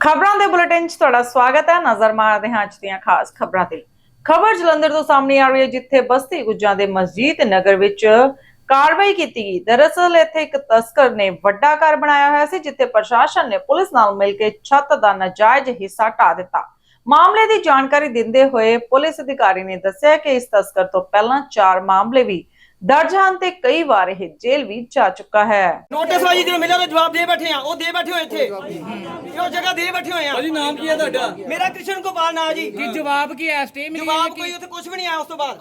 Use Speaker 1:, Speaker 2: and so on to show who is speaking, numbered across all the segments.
Speaker 1: ਖਬਰਾਂ ਦੇ ਬੁਲੇਟਿਨ 'ਚ ਤੁਹਾਡਾ ਸਵਾਗਤ ਹੈ। ਨਜ਼ਰ ਮਾਰਦੇ ਹਾਂ ਅੱਜ ਦੀਆਂ ਖਾਸ ਖਬਰਾਂ ਤੇ। ਖਬਰ ਜਲੰਧਰ ਤੋਂ ਸਾਹਮਣੇ ਆ ਰਹੀ ਹੈ, ਜਿੱਥੇ ਬਸਤੀ ਗੁੱਜਾਂ ਦੇ ਮਸਜਿਦ ਨਗਰ ਵਿੱਚ ਕਾਰਵਾਈ ਕੀਤੀ ਗਈ। ਦਰਅਸਲ ਇੱਥੇ ਇੱਕ ਤਸਕਰ ਨੇ ਵੱਡਾ ਘਰ ਬਣਾਇਆ ਹੋਇਆ ਸੀ, ਜਿੱਥੇ ਪ੍ਰਸ਼ਾਸਨ ਨੇ ਪੁਲਿਸ ਨਾਲ ਮਿਲ ਕੇ ਛੱਤ ਦਾ ਨਾਜਾਇਜ਼ ਹਿੱਸਾ ਢਾ ਦਿੱਤਾ। ਮਾਮਲੇ ਦੀ ਜਾਣਕਾਰੀ ਦਿੰਦੇ ਹੋਏ ਪੁਲਿਸ ਅਧਿਕਾਰੀ ਨੇ ਦੱਸਿਆ ਕਿ ਇਸ ਤਸਕਰ ਤੋਂ ਪਹਿਲਾਂ 4 ਮਾਮਲੇ ਵੀ ਦਰਜ ਹਨ ਤੇ ਕਈ ਵਾਰ ਇਹ ਜੇਲ੍ਹ ਵੀ ਜਾ ਚੁੱਕਾ ਹੈ।
Speaker 2: ਨੋਟਿਸ ਵਾਜੀ ਜਦੋਂ ਮਿਲਿਆ ਤਾਂ ਜਵਾਬ ਦੇ ਬੈਠੇ ਆ। ਉਹ ਦੇ ਬੈਠੇ ਹੋਏ ਇੱਥੇ। ਕਿਉਂ ਜਗ੍ਹਾ ਦੇ ਬੈਠੇ ਹੋਏ ਆ।
Speaker 3: ਭਾਜੀ ਨਾਮ ਕੀ ਹੈ ਤੁਹਾਡਾ?
Speaker 2: ਮੇਰਾ ਕ੍ਰਿਸ਼ਨ ਗੋਪਾਲ ਨਾਂ ਜੀ।
Speaker 3: ਕੀ ਜਵਾਬ ਕੀ ਹੈ ਸਟੇ
Speaker 2: ਜਵਾਬ ਕੋਈ ਉੱਥੇ ਕੁਝ ਵੀ ਨਹੀਂ ਆਇਆ ਉਸ ਤੋਂ ਬਾਅਦ।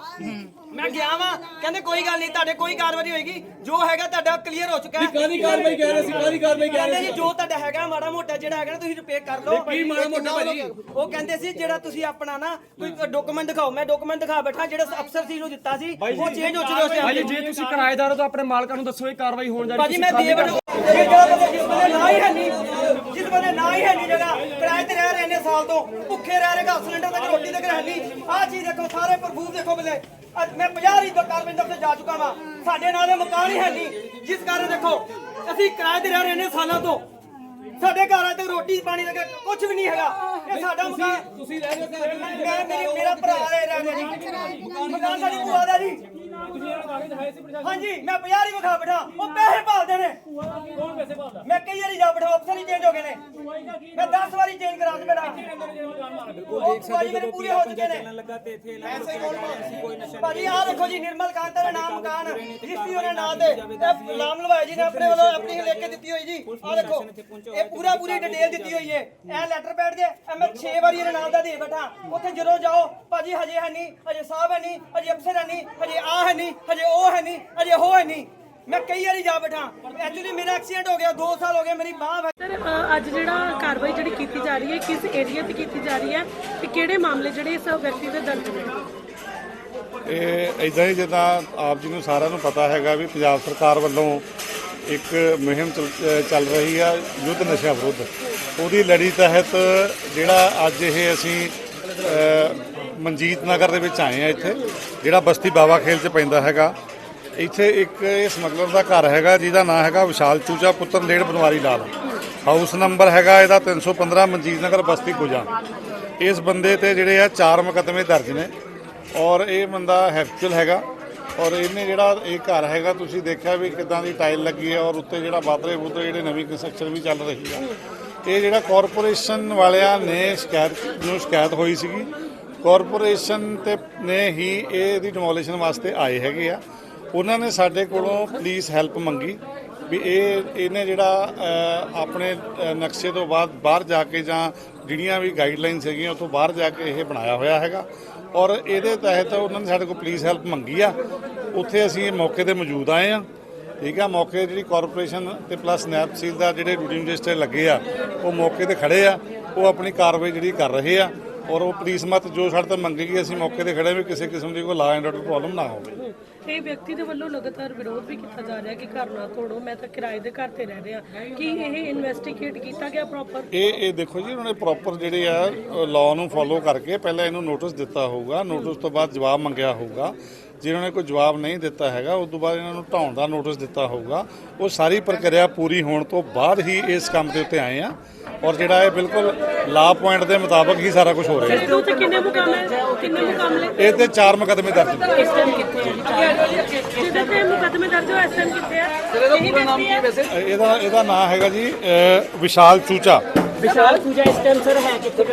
Speaker 2: ਮੈਂ ਗਿਆ ਵਾਂ। ਕਹਿੰਦੇ ਕੋਈ ਗੱਲ ਨਹੀਂ ਤੁਹਾਡੇ ਕੋਈ ਕਾਰਵਾਈ ਹੋਏਗੀ। ਜੋ ਹੈਗਾ ਤੁਹਾਡਾ ਕਲੀਅਰ ਹੋ ਚੁੱਕਾ ਹੈ।
Speaker 3: ਕਾਦੀ ਕਾਰਵਾਈ ਕਹਿ ਰਹੇ ਸੀ ਕਾਦੀ ਕਾਰਵਾਈ ਕਹਿ
Speaker 2: ਕਹਿੰਦੇ
Speaker 3: ਰਹੇ
Speaker 2: ਜੀ
Speaker 3: ਸੀ?
Speaker 2: ਜੋ ਤੁਹਾਡਾ ਹੈਗਾ ਮਾੜਾ ਮੋਟਾ ਜਿਹੜਾ ਹੈਗਾ ਨਾ ਤੁਸੀਂ ਰਿਪੇਅਰ ਕਰ ਲਓ।
Speaker 3: ਕੀ ਮਾੜਾ ਮੋਟਾ ਭਾਜੀ?
Speaker 2: ਉਹ ਕਹਿੰਦੇ ਸੀ ਜਿਹੜਾ ਤੁਸੀਂ ਆਪਣਾ ਨਾ ਕੋਈ ਡਾਕੂਮੈਂਟ ਦਿਖਾਓ। ਮੈਂ ਡਾਕੂਮੈਂਟ ਦਿਖਾ ਬੈਠਾ ਜਿਹੜਾ ਅਫਸਰ ਸੀ ਨੂੰ ਦਿੱਤਾ ਸੀ ਉਹ ਚੇਂਜ ਹੋ ਚੁੱਕਾ ਉਸ
Speaker 4: ਭਾਜੀ
Speaker 2: time
Speaker 4: ਜੇ ਤੁਸੀਂ ਕਿਰਾਏਦਾਰ ਹੋ ਤਾਂ ਆਪਣੇ ਮਾਲਕਾਂ ਨੂੰ ਦੱਸੋ ਇਹ ਕਾਰਵਾਈ ਹੋਣ ਜਾ ਰਹੀ
Speaker 2: ਭਾਜੀ ਮੈਂ ਦੇ ਬੈਠਾ। ਜਿਹੜਾ ਬੰਦਾ ਜਿਸ ਬੰਦੇ ਨਾ ਹੀ ਹੈ ਨਹੀਂ ਜਿਸ ਬੰਦੇ ਨਾ ਹੀ ਹੈ ਨਹੀਂ ਜਗ੍ਹਾ, ਕਿਰਾਏ ਤੇ ਰਹਿ ਰਹੇ ਨੇ ਸਾਲ ਤੋਂ, ਭੁੱਖੇ ਰਹਿ ਰਹੇ ਘਰ ਸਿਲੰਡਰ ਤੱਕ, ਰੋਟੀ ਤੱਕ ਰਹਿ ਨਹੀਂ ਆਹ ਚੀਜ਼ ਦੇਖੋ, ਸਾਰੇ ਪ੍ਰੂਫ ਦੇਖੋ ਬਲੇ। ਅੱਜ ਮੈਂ 50 ਰੀ ਕਾਰਪੈਂਟਰ ਤੇ ਜਾ ਚੁੱਕਾ ਵਾਂ। ਸਾਡੇ ਨਾਲ ਇਹ ਮਕਾਨ ਹੀ ਹੈ ਨਹੀਂ। ਜਿਸ ਕਾਰਨ ਦੇਖੋ, ਅਸੀਂ ਕਿਰਾਏ ਤੇ ਰਹਿ ਰਹੇ ਨੇ ਸਾਲਾਂ ਤੋਂ। ਸਾਡੇ ਘਰਾਂ ਤੇ ਰੋਟੀ ਪਾਣੀ ਦਾ ਕੁਝ ਵੀ ਨਹੀਂ ਹੈਗਾ। ਇਹ ਸਾਡਾ ਮਕਾਨ
Speaker 3: ਤੁਸੀਂ ਰਹਿ ਰਹੇ ਹੋ
Speaker 2: ਮੈਂ ਮੇਰੀ ਮੇਰਾ ਭਰਾ ਰਹਿ ਰਿਹਾ ਜੀ। ਮਕਾਨ ਸਾਡੀ ਭੂਆ ਦਾ ਜੀ। ਹਾਂਜੀ ਮੈਂ 50 ਰੀ ਵਿਖਾ ਬਿਠਾ ਉਹ ਪੈਸੇ ਭਾਲਦੇ ਨੇ।
Speaker 3: ਕੌਣ ਪੈਸੇ ਭਾਲਦਾ?
Speaker 2: ਮੈਂ ਕਈ ਵਾਰੀ ਜਾ ਬਿਠਾ ਅਫਸਰ ਹੀ ਚੇਂਜ ਹੋ ਗਏ ਨੇ। ਮੈਂ 10 ਵਾਰੀ ਚੇਂਜ ਕਰਾ ਕੇ ਬੈਠਾ ਉਹ ਭਾਜੀ ਮੇਰੇ ਪੂਰੇ ਹੋ ਚੁੱਕੇ ਨੇ। ਭਾਜੀ ਆਹ ਦੇਖੋ ਜੀ ਨਿਰਮਲ ਕਾਂਤਾ ਦਾ ਨਾਮ ਮਕਾਨ ਜਿਸ ਦੀ ਉਹਨੇ ਨਾਂ ਤੇ ਲਾਮ ਲਵਾਇਆ ਜੀ ਨੇ ਆਪਣੇ ਵੱਲੋਂ ਆਪਣੀ ਲਿਖ ਕੇ ਦਿੱਤੀ ਹੋਈ ਜੀ। ਆਹ ਦੇਖੋ ਇਹ ਪੂਰਾ ਪੂਰੀ ਡਿਟੇਲ ਦਿੱਤੀ ਹੋਈ ਹੈ ਇਹ ਲੈਟਰ ਪੈਡ ਦੇ ਇਹ ਮੈਂ 6 ਵਾਰੀ ਇਹਦੇ ਨਾਲ ਦਾ ਦੇ ਬੈਠਾ। ਉੱਥੇ ਜਦੋਂ ਜਾਓ। ਭਾਜੀ ਹਜੇ ਹੈ ਨਹੀਂ ਹਜੇ ਸਾਹਿਬ ਹੈ ਨਹੀਂ ਹਜੇ ਅਫਸਰ ਹੈ ਨਹੀਂ ਹਜੇ ਆ ਹੈ ਨਹੀਂ ਹਜੇ ਉਹ ਹੈ ਨਹੀਂ ਹਜੇ ਉਹ ਹੈ ਨਹੀਂ। ਮੈਂ ਕਈ ਵਾਰੀ ਜਾ ਬੈਠਾ। ਐਕਚੁਅਲੀ ਮੇਰਾ ਐਕਸੀਡੈਂਟ ਹੋ ਗਿਆ 2 ਸਾਲ ਹੋ ਗਏ ਮੇਰੀ ਬਾਹ
Speaker 5: ਸਰ ਅੱਜ ਜਿਹੜਾ ਕਾਰਵਾਈ ਜਿਹੜੀ ਕੀਤੀ ਜਾ ਰਹੀ ਹੈ ਕਿਸ ਏਰੀਆ ਤੇ ਕੀਤੀ ਜਾ ਰਹੀ ਹੈ ਤੇ ਕਿਹੜੇ ਮਾਮਲੇ ਜਿਹੜੇ ਇਸ ਵਿਅਕਤੀ ਦੇ ਦਰਜ ਨੇ
Speaker 6: ਇਹ ਇਦਾਂ ਹੀ ਜਿੱਦਾਂ ਆਪ ਜੀ ਨੂੰ ਸਾਰਿਆਂ ਨੂੰ ਪਤਾ ਹੈਗਾ ਵੀ ਪੰਜਾਬ ਸਰਕਾਰ ਵੱਲੋਂ ਇੱਕ ਮੁਹਿੰਮ ਚੱਲ- ਚੱਲ ਰਹੀ ਆ ਯੁੱਧ ਨਸ਼ਾ ਵਿਰੁੱਧ। ਉਹਦੀ ਲੜੀ ਤਹਿਤ ਜਿਹੜਾ ਅੱਜ ਇਹ ਅਸੀਂ ਮਨਜੀਤ ਨਗਰ ਦੇ ਵਿੱਚ ਆਏ ਆ ਇੱਥੇ, ਜਿਹੜਾ ਬਸਤੀ ਬਾਵਾ ਖੇਲ ਚ ਪੈਂਦਾ ਹੈਗਾ। ਇੱਥੇ ਇੱਕ ਇਹ ਸਮਗਲਰ ਦਾ ਘਰ ਹੈਗਾ, ਜਿਹਦਾ ਨਾਮ ਹੈਗਾ ਵਿਸ਼ਾਲ ਚੂਚਾ, ਪੁੱਤਰ ਲੇੜ ਬਨਵਾਰੀ ਲਾਲ। ਹਾਊਸ ਨੰਬਰ ਹੈਗਾ ਇਹਦਾ 315 ਮਨਜੀਤ ਨਗਰ, ਬਸਤੀ ਗੁਜਾ ਇਸ ਬੰਦੇ ਤੇ ਜਿਹੜੇ ਆ ਚਾਰ ਮੁਕੱਦਮੇ ਦਰਜ ਨੇ ਔਰ ਇਹ ਬੰਦਾ ਹੈਫਚੁਅਲ ਹੈਗਾ। ਔਰ ਇਹਨੇ ਜਿਹੜਾ ਇਹ ਘਰ ਹੈਗਾ, ਤੁਸੀਂ ਦੇਖਿਆ ਵੀ ਕਿਦਾਂ ਦੀ ਟਾਈਲ ਲੱਗੀ ਹੈ ਔਰ ਉੱਤੇ ਜਿਹੜਾ ਬਾਦਰੇ ਬੂਦਰੇ ਜਿਹੜੇ ਨਵੀਂ ਕੰਸਟਰਕਸ਼ਨ ਵੀ ਚੱਲ ਰਹੀ ਆ ਇਹ ਜਿਹੜਾ ਕਾਰਪੋਰੇਸ਼ਨ ਵਾਲਿਆਂ ਨੇ ਸ਼ਿਕਾਇਤ ਨੂੰ ਸ਼ਿਕਾਇਤ ਹੋਈ ਸੀਗੀ ਕਾਰਪੋਰੇਸ਼ਨ ਤੇ ਨੇ ਹੀ ਇਹ ਦੀ ਡਿਮੋਲੀਸ਼ਨ ਵਾਸਤੇ ਆਏ ਹੈਗੇ ਆ। ਉਹਨਾਂ ਨੇ ਸਾਡੇ ਕੋਲੋਂ ਪੁਲਿਸ ਹੈਲਪ ਮੰਗੀ ਵੀ ਇਹ, ਇਹਨੇ ਜਿਹੜਾ ਆਪਣੇ ਨਕਸ਼ੇ ਤੋਂ ਬਾਅਦ ਬਾਹਰ ਜਾ ਕੇ ਜਾਂ ਜਿਹੜੀਆਂ ਵੀ ਗਾਈਡਲਾਈਨਸ ਹੈਗੀਆਂ ਉਹ ਬਾਹਰ ਜਾ ਕੇ ਇਹ ਬਣਾਇਆ ਹੋਇਆ ਹੈਗਾ। ਔਰ ਇਹਦੇ ਤਹਿਤ ਉਹਨਾਂ ਨੇ ਸਾਡੇ ਕੋਲ ਪੁਲਿਸ ਹੈਲਪ ਮੰਗੀ ਆ। ਉੱਥੇ ਅਸੀਂ ਮੌਕੇ ਤੇ ਮੌਜੂਦ ਆਏ ਆ। ਠੀਕ ਆ, ਮੌਕੇ ਜਿਹੜੀ ਕਾਰਪੋਰੇਸ਼ਨ ਤੇ ਪਲੱਸ ਨੈਬ ਤਹਿਸੀਲ ਦਾ ਜਿਹੜੇ ਡਿਊਟੀ ਮੈਜਿਸਟਰ ਲੱਗੇ ਆ, ਉਹ ਮੌਕੇ ਤੇ ਖੜੇ ਆ। ਉਹ ਆਪਣੀ ਕਾਰਵਾਈ ਜਿਹੜੀ ਕਰ ਰਹੇ ਆ। ਔਰ ਉਹ ਪੁਲਿਸ ਮਤ ਜੋ ਸਾਡੇ ਤੋਂ ਮੰਗੇਗੀ ਅਸੀਂ ਮੌਕੇ ਤੇ ਖੜੇ ਵੀ ਕਿਸੇ ਕਿਸਮ ਦੀ ਕੋਈ ਲਾ ਐਂਡ ਆਰਡਰ ਪ੍ਰੋਬਲਮ ਨਾ ਹੋਵੇ।
Speaker 5: ਇਹ ਵਿਅਕਤੀ ਦੇ ਵੱਲੋਂ ਲਗਾਤਾਰ ਵਿਰੋਧ ਵੀ ਕੀਤਾ ਜਾ ਰਿਹਾ ਕਿ ਘਰ ਨਾ ਤੋੜੋ ਮੈਂ ਤਾਂ ਕਿਰਾਏ ਦੇ ਘਰ ਤੇ ਰਹਿ ਰਿਹਾ। ਕੀ ਇਹ ਇਨਵੈਸਟੀਗੇਟ ਕੀਤਾ ਗਿਆ ਪ੍ਰੋਪਰ
Speaker 6: ਇਹ ਇਹ ਦੇਖੋ ਜੀ ਉਹਨਾਂ ਪ੍ਰੋਪਰ ਜਿਹੜੇ ਆ ਲਾਅ ਨੂੰ ਫੋਲੋ ਕਰਕੇ ਪਹਿਲਾਂ ਇਹਨੂੰ ਨੋਟਿਸ ਦਿੱਤਾ ਹੋਊਗਾ। ਨੋਟਿਸ ਤੋਂ ਬਾਅਦ ਜਵਾਬ ਮੰਗਿਆ ਹੋਊਗਾ। ਜੇ ਉਹਨਾਂ ਨੇ ਕੋਈ ਜਵਾਬ ਨਹੀਂ ਦਿੱਤਾ ਹੈਗਾ ਉਸ ਤੋਂ ਬਾਅਦ ਇਹਨਾਂ ਨੂੰ ਢਾਉਣ ਦਾ ਨੋਟਿਸ ਦਿੱਤਾ ਹੋਊਗਾ। ਉਹ ਸਾਰੀ ਪ੍ਰਕਿਰਿਆ ਪੂਰੀ ਹੋਣ ਤੋਂ ਬਾਅਦ ਹੀ ਇਸ ਕੰਮ ਦੇ ਉੱਤੇ ਆਏ ਆ। ਔਰ ਜਿਹੜਾ ਇਹ ਬਿਲਕੁਲ ਲਾ ਪੁਆਇੰਟ ਦੇ ਮੁਤਾਬਕ ਹੀ ਸਾਰਾ ਕੁਝ ਹੋ ਰਿਹਾ
Speaker 5: ਇਸ ਤੋਂ ਕਿੰਨੇ ਮੁਕਾਮਲੇ ਕਿੰਨੇ ਮੁਕਾਮਲੇ
Speaker 6: ਇਹ ਤੇ ਚਾਰ ਮੁਕੱਦਮੇ ਦਰਜ ਨੇ।
Speaker 5: ਇਸ ਟਾਈਮ ਕਿੱਥੇ ਹੈ? ਜਿਹਦੇ ਤੇ ਮੁਕੱਦਮੇ ਦਰਜ ਹੋਏ ਇਸ ਟਾਈਮ ਕਿੱਥੇ ਹੈ? ਇਹੀ ਵਿਅਕਤੀ ਹੈ
Speaker 4: ਵੈਸੇ?
Speaker 6: ਇਹਦਾ ਇਹਦਾ ਨਾਮ ਹੈਗਾ ਜੀ ਵਿਸ਼ਾਲ ਚੂਚਾ
Speaker 4: ਵਿਸ਼ਾਲ ਪੂਜਾ ਇਸ ਟਾਈਮ ਸਰ ਹੈ ਕਿੱਥੇ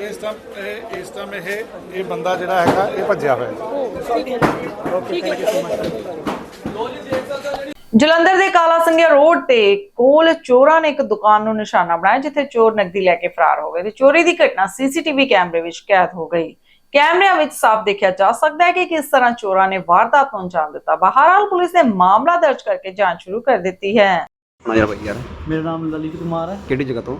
Speaker 6: ਇਸ ਟਾਈਮ ਇਹ ਇਸ ਟਾਈਮ ਇਹ ਇਹ ਬੰਦਾ ਜਿਹੜਾ ਹੈਗਾ ਇਹ ਭੱਜਿਆ ਹੋਇਆ। ਹੈ
Speaker 1: ਜਲੰਧਰ ਦੇ ਕਾਲਾ ਸੰਘਿਆ ਰੋਡ ਤੇ ਕੋਲ ਚੋਰਾਂ ਨੇ ਇੱਕ ਦੁਕਾਨ ਨੂੰ ਨਿਸ਼ਾਨਾ ਬਣਾਇਆ ਜਿੱਥੇ ਚੋਰ ਨਕਦੀ ਲੈ ਕੇ ਫਰਾਰ ਹੋ ਗਏ ਤੇ ਚੋਰੀ ਦੀ ਘਟਨਾ ਸੀਸੀਟੀਵੀ ਕੈਮਰੇ ਵਿੱਚ ਕੈਦ ਹੋ ਗਈ। ਕੈਮਰਿਆਂ ਵਿੱਚ ਸਾਫ਼ ਦੇਖਿਆ ਜਾ ਸਕਦਾ ਹੈ ਕਿ ਕਿਸ ਤਰ੍ਹਾਂ ਚੋਰਾਂ ਨੇ ਵਾਰਦਾਤ ਨੂੰ ਅੰਜਾਮ ਦਿੱਤਾ। ਬਹਰਾਲ ਪੁਲਿਸ ਨੇ ਮਾਮਲਾ ਦਰਜ ਕਰਕੇ ਜਾਂਚ ਸ਼ੁਰੂ ਕਰ ਦਿੱਤੀ ਹੈ।
Speaker 7: ਮੇਰਾ ਨਾਮ ਲਲਿਤ ਕੁਮਾਰ ਹੈ।
Speaker 8: ਕਿਹੜੀ ਜਗ੍ਹਾ ਤੋਂ?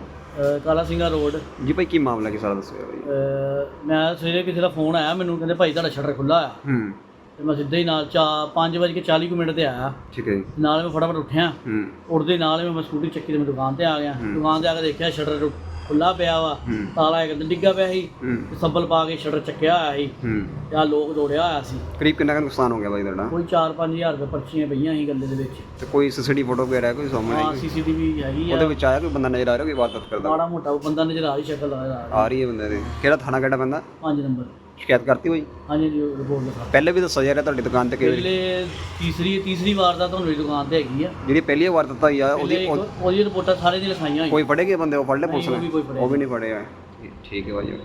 Speaker 7: ਕਾਲਾ ਸਿੰਘਾ ਰੋਡ।
Speaker 8: ਜੀ ਭਾਈ ਕੀ ਮਾਮਲਾ ਕੀ ਸਾਰਾ ਦੱਸੋ ਯਾਰ ਭਾਈ
Speaker 7: ਮੈਂ ਸਵੇਰੇ ਕਿਸੇ ਦਾ ਫੋਨ ਆਇਆ ਮੈਨੂੰ ਕਹਿੰਦੇ ਭਾਈ ਤੁਹਾਡਾ ਸ਼ਟਰ ਖੁੱਲਾ ਆ।
Speaker 8: ਹੂੰ।
Speaker 7: ਤੇ ਮੈਂ ਸਿੱਧਾ ਹੀ ਨਾਲ ਚਾ 5:40 ਕੁ ਮਿੰਟ ਤੇ ਆਇਆ।
Speaker 8: ਠੀਕ ਹੈ ਜੀ।
Speaker 7: ਨਾਲ ਮੈਂ ਫਟਾਫਟ ਉੱਠਿਆ।
Speaker 8: ਹੂੰ।
Speaker 7: ਉੱਠਦੇ ਨਾਲ ਹੀ ਮੈਂ ਸਕੂਟੀ ਚੱਕੀ ਤੇ ਮੈਂ ਦੁਕਾਨ ਤੇ ਆ ਗਿਆ। ਦੁਕਾਨ ਤੇ ਆ ਕੇ ਦੇਖਿਆ ਸ਼ਟਰ
Speaker 9: ਖੁੱਲਾ ਪਿਆ ਵਾ
Speaker 8: ਹੂੰ।
Speaker 9: ਤਾਲਾ ਇੱਕ ਡਿੱਗਾ ਪਿਆ ਸੀ
Speaker 8: ਹੂੰ।
Speaker 9: ਤੇ ਸੱਬਲ ਪਾ ਕੇ ਸ਼ਟਰ ਚੱਕਿਆ ਹੋਇਆ ਸੀ
Speaker 8: ਹੂੰ।
Speaker 9: ਤੇ ਆਹ ਲੋਕ ਦੌੜਿਆ ਹੋਇਆ ਸੀ।
Speaker 8: ਕਰੀਬ ਕਿੰਨਾ ਕੁ ਨੁਕਸਾਨ ਹੋ ਗਿਆ ਬਾਈ ਤੁਹਾਡਾ?
Speaker 9: ਕੋਈ 4-5000 ਰੁਪਏ ਪਰਚੀਆਂ ਪਈਆਂ ਸੀ ਗੱਲੇ ਦੇ ਵਿੱਚ।
Speaker 8: ਤੇ ਕੋਈ ਸੀਸੀਟੀ ਫੋਟੋ ਵਗੈਰਾ ਕੋਈ ਸਾਹਮਣੇ
Speaker 9: ਹਾਂ
Speaker 8: ਕੋਈ?
Speaker 9: ਸੀਸੀਟੀਵੀ ਹੈਗੀ
Speaker 8: ਉਹਦੇ
Speaker 9: ਆ
Speaker 8: ਵਿੱਚ ਆਇਆ ਕੋਈ ਬੰਦਾ ਨਜ਼ਰ ਆ ਰਿਹਾ ਕੋਈ ਵਾਰਦਾਤ ਕਰਦਾ?
Speaker 9: ਮਾੜਾ ਮੋਟਾ ਉਹ ਬੰਦਾ ਨਜ਼ਰ ਆ ਰਹੀ ਸ਼ਕਲ ਆ ਰਹੀ।
Speaker 8: ਹੈ ਬੰਦੇ ਦੇ। ਕਿਹੜਾ ਥਾਣਾ ਕਿਹੜਾ ਬੰਦਾ
Speaker 9: 5 ਨੰਬਰ।
Speaker 8: ਸ਼ਿਕਾਇਤ ਕਰਤੀ ਹੋਈ?
Speaker 9: ਹਾਂਜੀ ਜੀ ਰਿਪੋਰਟ ਲਿਖਾ
Speaker 8: ਪਹਿਲੇ ਵੀ ਦੱਸਿਆ ਜਾ ਰਿਹਾ ਤੁਹਾਡੀ ਦੁਕਾਨ ਤੇ ਕਿ
Speaker 9: ਪਹਿਲੇ ਤੀਸਰੀ ਤੀਸਰੀ ਵਾਰ ਦਾ ਤੁਹਾਨੂੰ ਦੁਕਾਨ ਤੇ ਹੈਗੀ ਆ।
Speaker 8: ਜਿਹੜੀ ਪਹਿਲੀ ਵਾਰਦਾਤ ਹੋਈ ਆ
Speaker 9: ਉਹਦੀ
Speaker 8: ਉਹਦੀ
Speaker 9: ਉਹਦੀ ਰਿਪੋਰਟਾਂ ਸਾਰੇ ਦੀ ਲਿਖਾਈਆਂ ਹੋਈਆਂ।
Speaker 8: ਕੋਈ ਫੜੇ ਗਏ ਬੰਦੇ? ਉਹ ਫੜ ਲਏ ਪੁਲਿਸ
Speaker 9: ਨਹੀਂ, ਉਹ ਵੀ
Speaker 8: ਨੇ ਉਹ ਵੀ ਨਹੀਂ ਫੜੇ ਆ ਠੀਕ ਹੈ ਭਾਜੀ।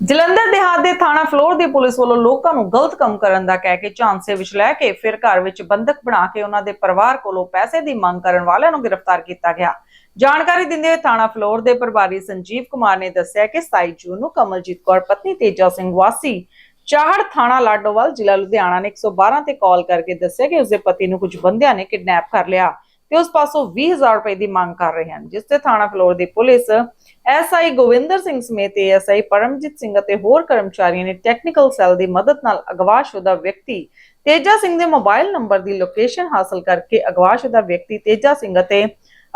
Speaker 1: ਜਲੰਧਰ ਦੇਹਾਤ ਦੇ ਥਾਣਾ ਫਲੋਰ ਦੀ ਪੁਲਿਸ ਵੱਲੋਂ ਲੋਕਾਂ ਨੂੰ ਗਲਤ ਕੰਮ ਕਰਨ ਦਾ ਕਹਿ ਕੇ ਝਾਂਸੇ ਵਿੱਚ ਲੈ ਕੇ ਫਿਰ ਘਰ ਵਿੱਚ ਬੰਦਕ ਬਣਾ ਕੇ ਉਹਨਾਂ ਦੇ ਪਰਿਵਾਰ ਕੋਲੋਂ ਪੈਸੇ ਦੀ ਮੰਗ ਕਰਨ ਵਾਲਿਆਂ ਨੂੰ ਗ੍ਰਿਫਤਾਰ ਕੀਤਾ ਗਿਆ। ਜਾਣਕਾਰੀ ਦਿੰਦੇ ਹੋਏ ਥਾਣਾ ਫਲੋਰ ਦੇ ਪ੍ਰਭਾਰੀ ਸੰਜੀਵ ਕੁਮਾਰ ਨੇ ਦੱਸਿਆ ਕਿ 27 ਜੂਨ ਨੂੰ ਕਮਲਜੀਤ ਕੌਰ ਪਤਨੀ ਤੇਜਾ ਸਿੰਘ ਵਾਸੀ ਚਾਹੜ ਥਾਣਾ ਲਾਡੋਵਾਲ, ਜ਼ਿਲ੍ਹਾ ਲੁਧਿਆਣਾ ਨੇ 112 ਤੇ ਕਾਲ ਕਰਕੇ ਦੱਸਿਆ ਕਿ ਉਸਦੇ ਪਤੀ ਨੂੰ ਕੁਝ ਬੰਦਿਆਂ ਨੇ ਕਿਡਨੈਪ ਕਰ ਲਿਆ ਤੇ ਉਸ ਪਾਸੋਂ 20000 ਰੁਪਏ ਦੀ ਮੰਗ ਕਰ ਰਹੇ ਹਨ, ਜਿਸ ਤੇ ਥਾਣਾ ਫਲੋਰ ਦੀ ਪੁਲਿਸ ਐਸਆਈ ਗੋਵਿੰਦਰ ਸਿੰਘ ਸਮੇਤ ਐਸਆਈ ਪਰਮਜੀਤ ਸਿੰਘ ਅਤੇ ਹੋਰ ਕਰਮਚਾਰੀਆਂ ਨੇ ਟੈਕਨੀਕਲ ਸੈੱਲ ਦੀ ਮਦਦ ਨਾਲ ਅਗਵਾਸ਼ੁਦਾ ਵਿਅਕਤੀ ਤੇਜਾ ਸਿੰਘ ਦੇ ਮੋਬਾਈਲ ਨੰਬਰ ਦੀ ਲੋਕੇਸ਼ਨ ਹਾਸਲ ਕਰਕੇ ਅਗਵਾਸ਼ੁਦਾ ਵਿਅਕਤੀ ਤੇਜਾ ਸਿੰਘ ਅਤੇ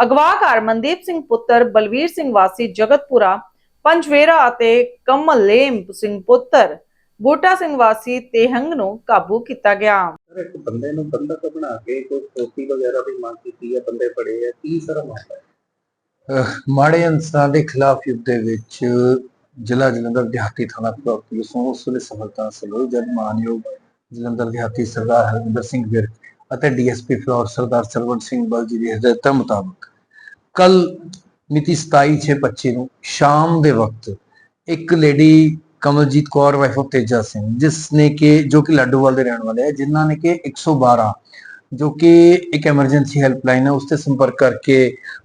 Speaker 1: ਅਗਵਾਕਾਰ ਮਨਦੀਪ ਸਿੰਘ ਪੁੱਤਰ ਬਲਵੀਰ ਸਿੰਘ ਵਾਸੀ ਜਗਤਪੁਰਾ ਪੰਜਵੇਰਾ ਅਤੇ ਕਮਲੇਮ ਸਿੰਘ ਪੁੱਤਰ। ਬੂਟਾ ਸਿੰਘ ਵਾਸੀ ਤੇਹੰਗ ਨੂੰ ਕਾਬੂ ਕੀਤਾ ਗਿਆ।
Speaker 10: ਇੱਕ ਬੰਦੇ ਨੂੰ ਬੰਦਕ ਬਣਾ ਕੇ ਕੋਈ ਫੋਟੀ ਵਗੈਰਾ ਦੀ ਮੰਗ ਕੀਤੀ ਹੈ ਬੰਦੇ ਫੜੇ ਆ ਕੀ ਸਰ ਮਾਮਲਾ
Speaker 11: ਮਾੜੇ ਇਨਸਾਨਾਂ ਦੇ ਖਿਲਾਫ ਯੁੱਧ ਦੇ ਵਿੱਚ ਜ਼ਿਲ੍ਹਾ ਜਲੰਧਰ ਦਿਹਾਤੀ ਥਾਣਾ ਪੁਲਿਸ ਨੂੰ ਉਸ ਵੇਲੇ ਸਫਲਤਾ ਹਾਸਲ ਹੋਈ ਜਦ ਮਾਨਯੋਗ ਜਲੰਧਰ ਦਿਹਾਤੀ ਸਰਦਾਰ ਹਰਵਿੰਦਰ ਸਿੰਘ ਵਿਰਕ ਅਤੇ ਡੀਐਸਪੀ ਫਲੋਰ ਸਰਦਾਰ ਸਰਵਣ ਸਿੰਘ ਬਲ ਜੀ ਦੀ ਹਦਾਇਤਾਂ ਮੁਤਾਬਕ ਕੱਲ ਮਿਤੀ 27/6/25 ਨੂੰ ਸ਼ਾਮ ਦੇ ਵਕਤ ਇੱਕ lady Kamaljit Kaur wife of Teja Singh, ਜਿਸ ਨੇ ਕਿ ਜੋ ਕਿ ਲੱਡੂਵਾਲ ਦੇ ਰਹਿਣ ਵਾਲੇ ਹੈ ਜਿਨ੍ਹਾਂ ਨੇ ਕਿ 112 ਜੋ ਕਿ ਇੱਕ ਐਮਰਜੈਂਸੀ ਹੈਲਪਲਾਈਨ ਹੈ ਉਸ ਤੇ ਸੰਪਰਕ ਕਰਕੇ